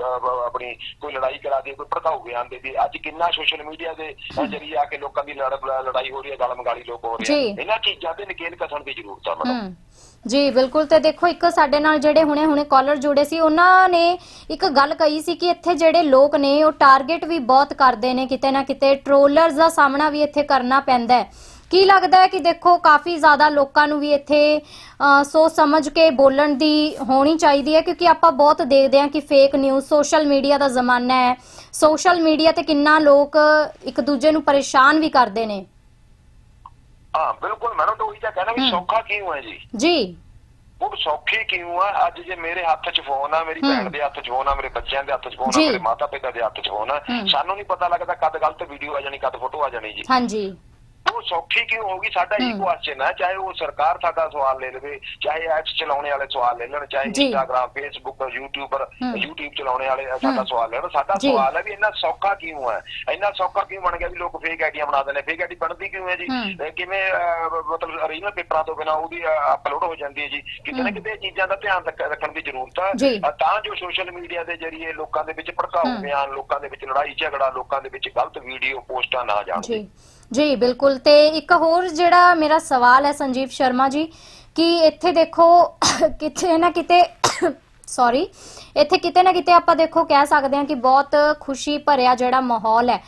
ਆਪਣੀ ਕੋਈ ਲੜਾਈ ਕਰਾ ਦਈਏ ਕੋਈ ਭੜਕਾਊ ਬਿਆਨ ਦੇ ਦਈਏ। ਅੱਜ ਕਿੰਨਾ ਸੋਸ਼ਲ ਮੀਡੀਆ ਦੇ ਜ਼ਰੀਏ ਆ ਕੇ ਲੋਕਾਂ ਦੀ ਲੜ- ਲੜਾਈ ਹੋ ਰਹੀ ਹੈ ਗਲ ਮਗਾਲੀ ਲੋਕ ਹੋ ਰਹੇ। ਆ। ਇਹਨਾਂ ਚੀਜ਼ਾਂ ਤੇ ਨਕੇਲ ਕਸਣ ਦੀ ਜ਼ਰੂਰਤ ਹੈ ਮੈਡਮ। ਹਮ ਜੀ, ਬਿਲਕੁਲ ਤੇ ਦੇਖੋ, ਇੱਕ ਸਾਡੇ ਨਾਲ ਜਿਹੜੇ ਹੁਣੇ ਹੁਣੇ ਕਾਲਰ ਜੁੜੇ ਸੀ, ਉਹਨਾਂ ਨੇ ਇੱਕ ਗੱਲ ਕਹੀ ਸੀ ਕਿ ਇੱਥੇ ਜਿਹੜੇ ਲੋਕ ਨੇ, ਉਹ ਟਾਰਗੇਟ ਵੀ ਬਹੁਤ ਕਰਦੇ ਨੇ, ਕਿਤੇ ਨਾ ਕਿਤੇ ਟ੍ਰੋਲਰਸ ਦਾ ਸਾਹਮਣਾ ਵੀ ਇੱਥੇ ਕਰਨਾ ਪੈਂਦਾ ਹੈ। ਕੀ ਲੱਗਦਾ ਹੈ ਕਿ ਦੇਖੋ, ਕਾਫੀ ਜ਼ਿਆਦਾ ਲੋਕਾਂ ਨੂੰ ਵੀ ਇੱਥੇ ਸੋਚ ਸਮਝ ਕੇ ਬੋਲਣ ਦੀ ਹੋਣੀ ਚਾਹੀਦੀ ਹੈ, ਕਿਉਂਕਿ ਆਪਾਂ ਬਹੁਤ ਦੇਖਦੇ ਹਾਂ ਕਿ ਫੇਕ ਨਿਊਜ਼ ਸੋਸ਼ਲ ਮੀਡੀਆ ਦਾ ਜ਼ਮਾਨਾ ਹੈ। ਸੋਸ਼ਲ ਮੀਡੀਆ ਤੇ ਕਿੰਨਾ ਲੋਕ ਇੱਕ ਦੂਜੇ ਨੂੰ ਪਰੇਸ਼ਾਨ ਵੀ ਕਰਦੇ ਨੇ। ਹਾਂ ਬਿਲਕੁਲ ਮੈਡਮ ਤਾਂ ਉਹੀ ਤਾਂ ਕਹਿਣਾ ਵੀ ਹਮ। ਸੌਖਾ ਕਿਉਂ ਹੈ ਜੀ ਜੀ ਉਹ ਸੌਖੀ ਕਿਉਂ ਆ ਅੱਜ ਜੇ ਮੇਰੇ ਹੱਥ 'ਚ ਫੋਨ ਆ ਮੇਰੀ। ਭੈਣ ਦੇ ਹੱਥ 'ਚ ਫੋਨ ਆ ਮੇਰੇ ਬੱਚਿਆਂ ਦੇ ਹੱਥ 'ਚ ਫੋਨ ਆ ਜੀ। ਮੇਰੇ ਮਾਤਾ ਪਿਤਾ ਦੇ ਹੱਥ 'ਚ ਫੋਨ ਆ। ਸਾਨੂੰ ਨਹੀਂ ਪਤਾ ਲੱਗਦਾ ਕਦ ਗਲਤ ਵੀਡੀਓ ਆ ਜਾਣੀ ਕਦ ਫੋਟੋ ਆ ਜਾਣੀ ਜੀ ਹਾਂਜੀ ਉਹ ਸੌਖੀ ਕਿਉਂ ਹੋਗੀ ਸਾਡਾ ਹੀ ਹਮ। ਕੁਐਸਚਨ ਹੈ ਚਾਹੇ ਉਹ ਸਰਕਾਰ ਸਾਡਾ ਸਵਾਲ ਲੈ ਲਵੇ ਚਾਹੇ ਐਪਸ ਚਲਾਉਣੇ ਵਾਲੇ ਸਵਾਲ ਲੈ ਲੈਣ ਚਾਹੇ। Instagram Facebook YouTuber. YouTube ਚਲਾਉਣੇ ਵਾਲੇ ਸਾਡਾ। ਸਵਾਲ ਲੈਣ ਸਾਡਾ। ਸਵਾਲ ਹੈ ਵੀ ਇੰਨਾ ਸੌਖਾ ਕਿਉਂ ਹੈ ਇੰਨਾ ਸੌਖਾ ਕਿਉਂ ਬਣ ਗਿਆ ਵੀ ਲੋਕ ਫੇਕ ਆਈਡੀਆਂ ਬਣਾ ਦਿੰਦੇ ਫੇਕ ਆਈਡੀ ਬਣਦੀ ਕਿਉਂ ਹੈ ਜੀ। ਇਹ ਕਿਵੇਂ ਮਤਲਬ ਓਰੀਜਨਲ ਪੇਪਰਾਂ ਤੋਂ ਬਿਨਾ ਉਹਦੀ ਅਪਲੋਡ ਹੋ ਜਾਂਦੀ ਹੈ ਜੀ ਕਿਤੇ ਨਾ। ਕਿਤੇ ਇਹ ਚੀਜ਼ਾਂ ਦਾ ਧਿਆਨ ਰੱਖ- ਰੱਖਣ ਦੀ ਜ਼ਰੂਰਤ ਹੈ ਤਾਂ ਜੋ ਸੋਸ਼ਲ ਮੀਡੀਆ ਦੇ ਜਰੀਏ ਲੋਕਾਂ ਦੇ ਵਿੱਚ ਭੜਕਾਊ। ਬਿਆਨ ਲੋਕਾਂ ਦੇ ਵਿੱਚ ਲੜਾਈ ਝਗੜਾ ਲੋਕਾਂ ਦੇ ਵਿੱਚ ਗਲਤ ਵੀਡੀਓ ਪੋਸਟਾਂ ਨਾ ਜਾਣ ਜੀ ਜੀ, ਬਿਲਕੁਲ। ਤੇ ਇੱਕ ਹੋਰ ਜਿਹੜਾ ਮੇਰਾ ਸਵਾਲ ਹੈ ਸੰਜੀਵ ਸ਼ਰਮਾ ਜੀ, ਕਿ ਇੱਥੇ ਦੇਖੋ, ਕਿਤੇ ਨਾ ਕਿਤੇ ਸੌਰੀ ਇੱਥੇ ਕਿਤੇ ਨਾ ਕਿਤੇ ਆਪਾਂ ਦੇਖੋ ਕਹਿ ਸਕਦੇ ਹਾਂ ਕਿ ਬਹੁਤ ਖੁਸ਼ੀ ਭਰਿਆ ਜਿਹੜਾ ਮਾਹੌਲ ਹੈ।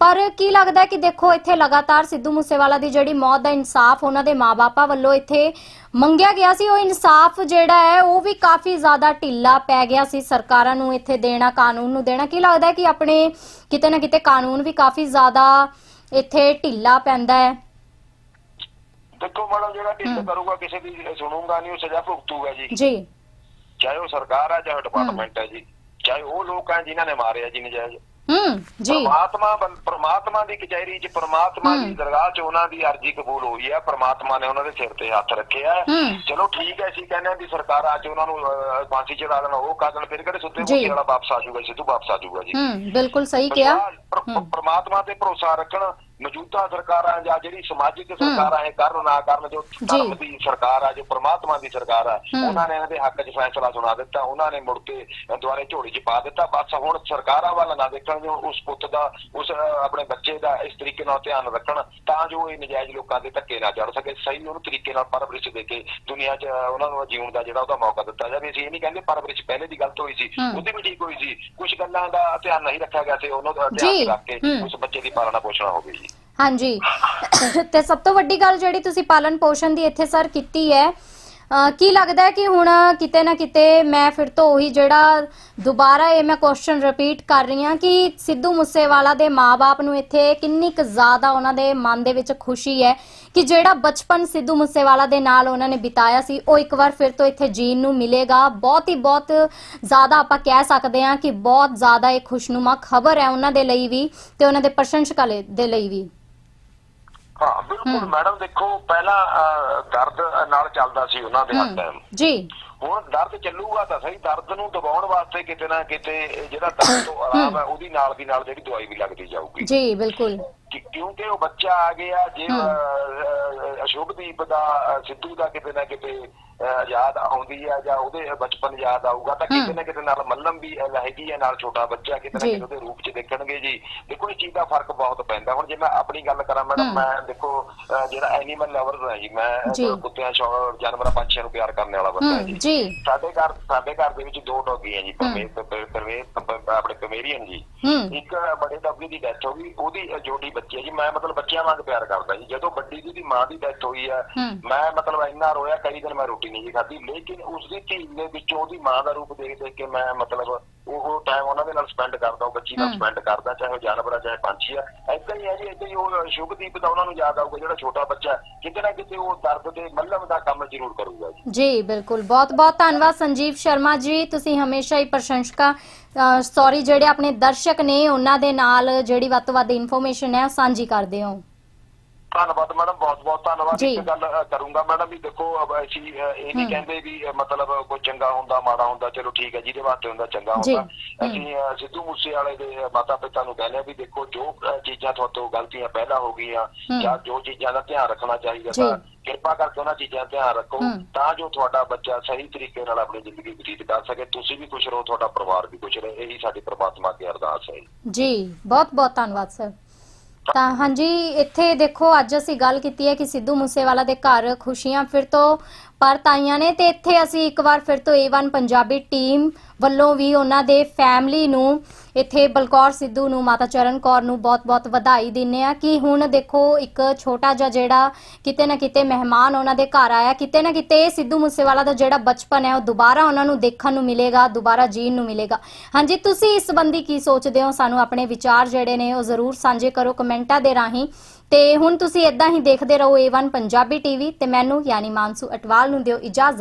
ਪਰ ਕੀ ਲੱਗਦਾ ਕਿ ਦੇਖੋ, ਇੱਥੇ ਲਗਾਤਾਰ ਸਿੱਧੂ ਮੂਸੇਵਾਲਾ ਦੀ ਜਿਹੜੀ ਮੌਤ ਦਾ ਇਨਸਾਫ ਉਹਨਾਂ ਦੇ ਮਾਪੇ ਵੱਲੋਂ ਇੱਥੇ ਮੰਗਿਆ ਗਿਆ ਸੀ, ਉਹ ਇਨਸਾਫ ਜਿਹੜਾ ਹੈ, ਉਹ ਵੀ ਕਾਫੀ ਜ਼ਿਆਦਾ ਢਿੱਲਾ ਪੈ ਗਿਆ ਸੀ ਸਰਕਾਰਾਂ ਨੂੰ ਇੱਥੇ ਦੇਣਾ, ਕਾਨੂੰਨ ਨੂੰ ਦੇਣਾ। ਕੀ ਲੱਗਦਾ ਕਿ ਆਪਣੇ ਕਿਤੇ ਨਾ ਕਿਤੇ ਕਾਨੂੰਨ ਵੀ ਕਾਫੀ ਜ਼ਿਆਦਾ ਇੱਥੇ ਢਿੱਲਾ ਪੈਂਦਾ ਹੈ। ਦੇਖੋ ਮੈਡਮ ਜਿਹੜਾ ਢਿੱਲ। ਕਰੂਗਾ ਕਿਸੇ ਦੀ ਸੁਣੂਗਾ ਨਹੀਂ ਉਹ ਸਜ਼ਾ ਭੁਗਤੂਗਾ ਜੀ। ਜੀ। ਚਾਹੇ ਉਹ ਸਰਕਾਰ ਹੈ ਚਾਹੇ ਡਿਪਾਰਟਮੈਂਟ ਹੈ। ਜੀ। ਚਾਹੇ ਉਹ ਲੋਕ ਹੈ ਜਿਨ੍ਹਾਂ ਨੇ ਮਾਰਿਆ ਜੀ ਨਜਾਇਜ਼। ਹੂੰ ਜੀ। ਪ੍ਰਮਾਤਮਾ ਪ੍ਰਮਾਤਮਾ ਦੀ ਕਚਹਿਰੀ 'ਚ ਪ੍ਰਮਾਤਮਾ ਦੀ ਦਰਗਾਹ 'ਚ ਉਹਨਾਂ ਦੀ ਅਰਜ਼ੀ ਕਬੂਲ ਹੋਈ ਹੈ। ਪ੍ਰਮਾਤਮਾ ਨੇ ਉਹਨਾਂ ਦੇ ਸਿਰ ਤੇ ਹੱਥ ਰੱਖਿਆ। ਚਲੋ ਠੀਕ ਹੈ ਅਸੀਂ ਕਹਿੰਦੇ ਹਾਂ ਵੀ ਸਰਕਾਰ ਅੱਜ ਉਹਨਾਂ ਨੂੰ ਫਾਂਸੀ ਚੜਾ ਦੇਣ ਉਹ ਕਰ ਦੇਣ ਫਿਰ ਕਿਹੜੇ ਸੁੱਤੇ। ਮੁੱਕੇ ਵਾਲਾ ਵਾਪਸ ਆ ਜਾਊਗਾ ਸਿੱਧੂ ਵਾਪਸ ਆ ਜਾਊਗਾ ਜੀ। ਹੂੰ ਬਿਲਕੁਲ ਸਹੀ ਕਿਹਾ। ਪਰ- ਪਰ- ਪ੍ਰਮਾਤਮਾ ਤੇ ਭਰੋਸਾ ਰੱਖਣ ਮੌਜੂਦਾ ਸਰਕਾਰਾਂ ਜਾਂ ਜਿਹੜੀ ਸਮਾਜਿਕ ਸਰਕਾਰਾਂ ਹੈ ਕਰਨ ਨਾ ਕਰਨ ਜੋ ਧਰਮ ਦੀ ਸਰਕਾਰ ਆ ਜੋ ਪ੍ਰਮਾਤਮਾ ਦੀ ਸਰਕਾਰ ਆ ਉਹਨਾਂ ਨੇ ਇਹਨਾਂ ਦੇ ਹੱਕ 'ਚ ਫੈਸਲਾ ਸੁਣਾ ਦਿੱਤਾ ਉਹਨਾਂ ਨੇ ਮੁੜ ਕੇ ਦੁਆਰੇ ਝੋਲੀ 'ਚ ਪਾ ਦਿੱਤਾ। ਬਸ ਹੁਣ ਸਰਕਾਰਾਂ ਵੱਲ ਨਾ ਦੇਖਣ ਜੋ ਉਸ ਪੁੱਤ ਦਾ ਉਸ ਆਪਣੇ ਬੱਚੇ ਦਾ ਇਸ ਤਰੀਕੇ ਨਾਲ ਧਿਆਨ ਰੱਖਣ ਤਾਂ ਜੋ ਇਹ ਨਜਾਇਜ਼ ਲੋਕਾਂ ਦੇ ਧੱਕੇ ਨਾ ਚੜ ਸਕੇ। ਸਹੀ ਉਹਨੂੰ ਤਰੀਕੇ ਨਾਲ ਪਰਵਰਿਸ਼ ਦੇ ਕੇ ਦੁਨੀਆ 'ਚ ਉਹਨਾਂ ਨੂੰ ਜੀਉਣ ਦਾ ਜਿਹੜਾ ਉਹਦਾ ਮੌਕਾ ਦਿੱਤਾ ਜਾਵੇ। ਅਸੀਂ ਇਹ ਨਹੀਂ ਕਹਿੰਦੇ ਪਰਵਰਿਸ਼ ਪਹਿਲੇ ਦੀ ਗਲਤ ਹੋਈ ਸੀ ਹੂੰ। ਉਹਦੀ ਵੀ ਠੀਕ ਹੋਈ ਸੀ। ਕੁਝ ਗੱਲਾਂ ਦਾ ਧਿਆਨ ਨਹੀਂ ਰੱਖਿਆ ਗਿਆ ਸੀ ਉਹਨੂੰ ਧਿਆਨ ਜੀ, 'ਚ ਰੱਖ ਕੇ ਹੂੰ। ਉਸ ਬੱਚੇ ਦੀ ਪਾਲਣਾ ਪੋਸ਼ਣਾ ਹੋਵੇ ਜੀ ਹਾਂਜੀ। ਤੇ ਸਭ ਤੋਂ ਵੱਡੀ ਗੱਲ ਜਿਹੜੀ ਤੁਸੀਂ ਪਾਲਣ ਪੋਸ਼ਣ ਦੀ ਇੱਥੇ ਸਰ ਕੀਤੀ ਹੈ ਕੀ ਲੱਗਦਾ ਹੈ ਕਿ ਹੁਣ ਕਿਤੇ ਨਾ ਕਿਤੇ ਮੈਂ ਫਿਰ ਤੋਂ ਉਹੀ ਜਿਹੜਾ ਦੁਬਾਰਾ ਇਹ ਮੈਂ ਕੁਐਸਚਨ ਰਿਪੀਟ ਕਰ ਰਹੀ ਹਾਂ ਕਿ ਸਿੱਧੂ ਮੂਸੇਵਾਲਾ ਦੇ ਮਾਪੇ ਨੂੰ ਇੱਥੇ ਕਿੰਨੀ ਕੁ ਜ਼ਿਆਦਾ ਉਹਨਾਂ ਦੇ ਮਨ ਦੇ ਵਿੱਚ ਖੁਸ਼ੀ ਹੈ ਕਿ ਜਿਹੜਾ ਬਚਪਨ ਸਿੱਧੂ ਮੂਸੇਵਾਲਾ ਦੇ ਨਾਲ ਉਹਨਾਂ ਨੇ ਬਿਤਾਇਆ ਸੀ, ਉਹ ਇੱਕ ਵਾਰ ਫਿਰ ਤੋਂ ਇੱਥੇ ਜੀਣ ਨੂੰ ਮਿਲੇਗਾ। ਬਹੁਤ ਹੀ ਬਹੁਤ ਜ਼ਿਆਦਾ ਆਪਾਂ ਕਹਿ ਸਕਦੇ ਹਾਂ ਕਿ ਬਹੁਤ ਜ਼ਿਆਦਾ ਇਹ ਖੁਸ਼ਨੁਮਾ ਖਬਰ ਹੈ ਉਹਨਾਂ ਦੇ ਲਈ ਵੀ ਤੇ ਉਹਨਾਂ ਦੇ ਪ੍ਰਸ਼ੰਸਕਾਂ ਲਈ- ਦੇ ਲਈ ਵੀ। ਹਾਂ ਬਿਲਕੁਲ ਮੈਡਮ ਦੇਖੋ ਪਹਿਲਾਂ ਦਰਦ ਨਾਲ ਚੱਲਦਾ ਸੀ ਉਹਨਾਂ ਦੇ ਹੱਥ। ਟਾਈਮ ਜੀ। ਹੁਣ ਦਰਦ ਚੱਲੂਗਾ ਤਾਂ ਸਹੀ ਦਰਦ ਨੂੰ ਦਬਾਉਣ ਵਾਸਤੇ ਕਿਤੇ ਨਾ ਕਿਤੇ ਜਿਹੜਾ ਦਰਦ ਤੋਂ ਆਰਾਮ ਹੈ ਉਹਦੀ ਨਾਲ ਦੀ ਨਾਲ ਜਿਹੜੀ ਦਵਾਈ ਵੀ ਲੱਗਦੀ ਜਾਊਗੀ। ਜੀ ਬਿਲਕੁਲ। ਕਿਉਂਕਿ ਉਹ ਬੱਚਾ ਆ ਗਿਆ ਜੇ ਅਸ਼ੁਭਦੀਪ ਦਾ ਸਿੱਧੂ ਦਾ ਕਿਤੇ ਨਾ ਕਿਤੇ ਯਾਦ ਆਉਂਦੀ ਹੈ ਜਾਂ ਉਹਦੇ ਬਚਪਨ ਯਾਦ ਆਊਗਾ ਤਾਂ ਕਿਤੇ ਨਾ ਕਿਤੇ ਨਾਲ ਮੱਲਮ ਵੀ ਹੈਗੀ ਹੈ ਨਾਲ ਛੋਟਾ ਬੱਚਾ ਕਿਤੇ ਨਾ। ਕਿਤੇ ਉਹਦੇ ਰੂਪ 'ਚ ਦੇਖਣਗੇ ਜੀ। ਦੇਖੋ ਇਹ ਚੀਜ਼ ਦਾ ਫ਼ਰਕ ਬਹੁਤ ਪੈਂਦਾ। ਹੁਣ ਜੇ ਮੈਂ ਆਪਣੀ ਗੱਲ ਕਰਾਂ ਮੈਡਮ ਮੈਂ ਦੇਖੋ ਜਿਹੜਾ ਐਨੀਮਲ ਲਵਰ ਹੈ ਜੀ ਮੈਂ। ਕੁੱਤਿਆਂ ਸ਼ੌਰ ਜਾਨਵਰਾਂ ਪੰਛੀਆਂ ਨੂੰ ਪਿਆਰ ਕਰਨ ਵਾਲਾ ਬੰਦਾ ਜੀ। ਸਾਡੇ ਘਰ ਸਾਡੇ ਘਰ ਦੇ ਵਿੱਚ ਦੋ ਡੌਗੀ ਹੈ ਜੀ ਪਰਮੇਸ਼ ਆਪਣੇ ਕਮੇਰੀਅਨ ਜੀ। ਇੱਕ ਬੜੇ ਡੌਗੀ ਦੀ ਡੈਥ ਹੋ ਗਈ ਉਹਦੀ ਜੋਡੀ ਬੱਚੀ ਹੈ ਜੀ। ਮੈਂ ਮਤਲਬ ਬੱਚਿਆਂ ਵਾਂਗ ਪਿਆਰ ਕਰਦਾ ਜੀ। ਜਦੋਂ ਵੱਡੀ ਦੀ ਦੀ ਮਾਂ ਦੀ ਡੈਥ ਹੋਈ ਹੂੰ। ਮੈਂ ਮਤਲਬ ਇੰਨਾ ਰੋਇਆ ਕਈ ਦਿਨ ਮੈਂ ਰੋਟੀ ਨਹੀਂ ਜੀ ਖਾਧੀ ਲੇਕਿਨ ਉਸ ਦੀ ਧੀ ਦੇ ਵਿੱਚੋਂ ਉਹਦੀ ਮਾਂ ਦਾ ਰੂਪ ਦੇਖ ਦੇਖ ਕੇ ਮੈਂ ਮਤਲਬ ਉਹ ਟਾਈਮ ਉਹਨਾਂ ਦੇ ਨਾਲ ਸਪੈਂਡ ਕਰਦਾ ਉਹ ਬੱਚੀ ਨਾਲ ਸਪੈਂਡ ਕਰਦਾ ਚਾਹੇ ਉਹ ਜਾਨਵਰ ਆ ਚਾਹੇ ਪੰਛੀ ਆ। ਏਦਾਂ ਹੀ ਹੈ ਜੀ ਏਦਾਂ ਹੀ ਉਹ ਸ਼ੁਭਦੀਪ ਦਾ ਉਹਨਾਂ ਨੂੰ ਯਾਦ ਆਊਗਾ ਜਿਹੜਾ ਛੋਟਾ ਬੱਚਾ। ਕਿਤੇ ਨਾ ਕਿਤੇ ਉਹ ਦਰਦ ਦੇ ਮੱਲਮ ਦਾ ਕੰਮ ਜ਼ਰੂਰ ਕਰੂਗਾ ਜੀ। ਜੀ ਬਿਲਕੁਲ। ਬਹੁਤ ਬਹੁਤ ਧੰਨਵਾਦ ਸੰਜੀਵ ਸ਼ਰਮਾ ਜੀ। ਤੁਸੀਂ ਹਮੇਸ਼ਾ ਹੀ ਪ੍ਰਸ਼ੰਸਕਾਂ ਸੌਰੀ ਜਿਹੜੇ ਆਪਣੇ ਦਰਸ਼ਕ ਨੇ ਉਹਨਾਂ ਦੇ ਨਾਲ ਜਿਹੜੀ ਵੱਧ ਤੋਂ ਵੱਧ ਇਨਫੋਰਮੇਸ਼ਨ ਹੈ ਉਹ ਸਾਂਝੀ ਕਰਦੇ ਹੋ। ਧੰਨਵਾਦ ਮੈਡਮ ਬਹੁਤ ਬਹੁਤ ਧੰਨਵਾਦ ਜੀ। ਇੱਕ ਗੱਲ ਅ, ਕਰੂੰਗਾ ਮੈਡਮ ਵੀ ਦੇਖੋ ਅ, ਅਸੀਂ ਅ, ਇਹ ਨਹੀਂ ਕਹਿੰਦੇ ਵੀ ਅ, ਮਤਲਬ ਕੋਈ ਚੰਗਾ ਹੁੰਦਾ ਮਾੜਾ ਹੁੰਦਾ ਚਲੋ ਠੀਕ ਹੈ ਜਿਹਦੇ ਵਾਸਤੇ ਹੁੰਦਾ ਚੰਗਾ ਜੀ। ਹੁੰਦਾ ਅਸੀਂ ਅ, ਸਿੱਧੂ ਮੂਸੇ ਵਾਲੇ ਦੇ ਮਾਤਾ ਪਿਤਾ ਨੂੰ ਕਹਿੰਦੇ ਆ ਵੀ ਦੇਖੋ ਜੋ ਅ, ਚੀਜ਼ਾਂ ਤੁਹਾਤੋਂ ਗਲਤੀਆਂ ਪਹਿਲਾਂ ਹੋ ਗਈਆਂ। ਜਾਂ ਜੋ ਚੀਜ਼ਾਂ ਦਾ ਧਿਆਨ ਰੱਖਣਾ ਚਾਹੀਦਾ ਜੀ। ਤਾਂ ਕਿਰਪਾ ਕਰਕੇ ਉਹਨਾਂ ਚੀਜ਼ਾਂ ਦਾ ਧਿਆਨ ਰੱਖੋ। ਤਾਂ ਜੋ ਤੁਹਾਡਾ ਬੱਚਾ ਸਹੀ ਤਰੀਕੇ ਨਾਲ ਆਪਣੀ ਜ਼ਿੰਦਗੀ ਬਤੀਤ ਕਰ ਸਕੇ ਤੁਸੀਂ ਵੀ ਖੁਸ਼ ਰਹੋ ਤੁਹਾਡਾ ਪਰਿਵਾਰ ਵੀ ਖੁਸ਼ ਰਹੇ ਇਹੀ ਸਾਡੀ ਪ੍ਰਮਾਤਮਾ ਅੱਗੇ ਅਰਦਾਸ ਹੈ ਜੀ ਬਹੁਤ ਬਹੁਤ ਧੰਨਵਾਦ ਸਰ ਤਾਂ ਹਾਂਜੀ, ਇੱਥੇ ਦੇਖੋ, ਅੱਜ ਅਸੀਂ ਗੱਲ ਕੀਤੀ ਹੈ ਕਿ ਸਿੱਧੂ ਮੂਸੇਵਾਲਾ ਦੇ ਘਰ ਖੁਸ਼ੀਆਂ, ਫਿਰ ਤੋਂ ਪਰਤ ਆਈਆਂ ਨੇ ਤੇ ਇੱਥੇ ਅਸੀਂ ਇੱਕ ਵਾਰ ਫਿਰ ਤੋਂ A1 ਪੰਜਾਬੀ ਟੀਮ ਵੱਲੋਂ ਵੀ ਉਹਨਾਂ ਦੇ ਫੈਮਿਲੀ ਨੂੰ ਇੱਥੇ ਬਲਕੌਰ ਸਿੱਧੂ ਨੂੰ, ਮਾਤਾ ਚਰਨ ਕੌਰ ਨੂੰ ਬਹੁਤ-ਬਹੁਤ ਵਧਾਈ ਦਿੰਨੇ ਆ ਕਿ ਹੁਣ ਦੇਖੋ ਇੱਕ ਛੋਟਾ ਜਿਹਾ ਜਿਹੜਾ ਕਿਤੇ ਨਾ ਕਿਤੇ ਮਹਿਮਾਨ ਉਹਨਾਂ ਦੇ ਘਰ ਆਇਆ, ਕਿਤੇ ਨਾ ਕਿਤੇ ਸਿੱਧੂ ਮੂਸੇਵਾਲਾ ਦਾ ਜਿਹੜਾ ਬਚਪਨ ਹੈ ਉਹ ਦੁਬਾਰਾ ਉਹਨਾਂ ਨੂੰ ਦੇਖਣ ਨੂੰ ਮਿਲੇਗਾ, ਦੁਬਾਰਾ ਜੀਣ ਨੂੰ ਮਿਲੇਗਾ। ਹਾਂਜੀ, ਤੁਸੀਂ ਇਸ ਸੰਬੰਧੀ ਕੀ ਸੋਚਦੇ ਹੋ? ਸਾਨੂੰ ਆਪਣੇ ਵਿਚਾਰ ਜਿਹੜੇ ਨੇ ਉਹ ਜ਼ਰੂਰ ਸਾਂਝੇ ਕਰੋ ਕਮੈਂਟਾਂ ਦੇ ਰਾਹੀਂ। ਤੇ ਹੁਣ ਤੁਸੀਂ ਇਦਾਂ ਹੀ ਦੇਖਦੇ ਰਹੋ A1 ਪੰਜਾਬੀ ਟੀਵੀ ਤੇ ਮੈਨੂੰ, ਯਾਨੀ ਮਾਨਸੂ ਅਟਵਾਲ ਨੂੰ ਦਿਓ ਇਜਾਜ਼ਤ।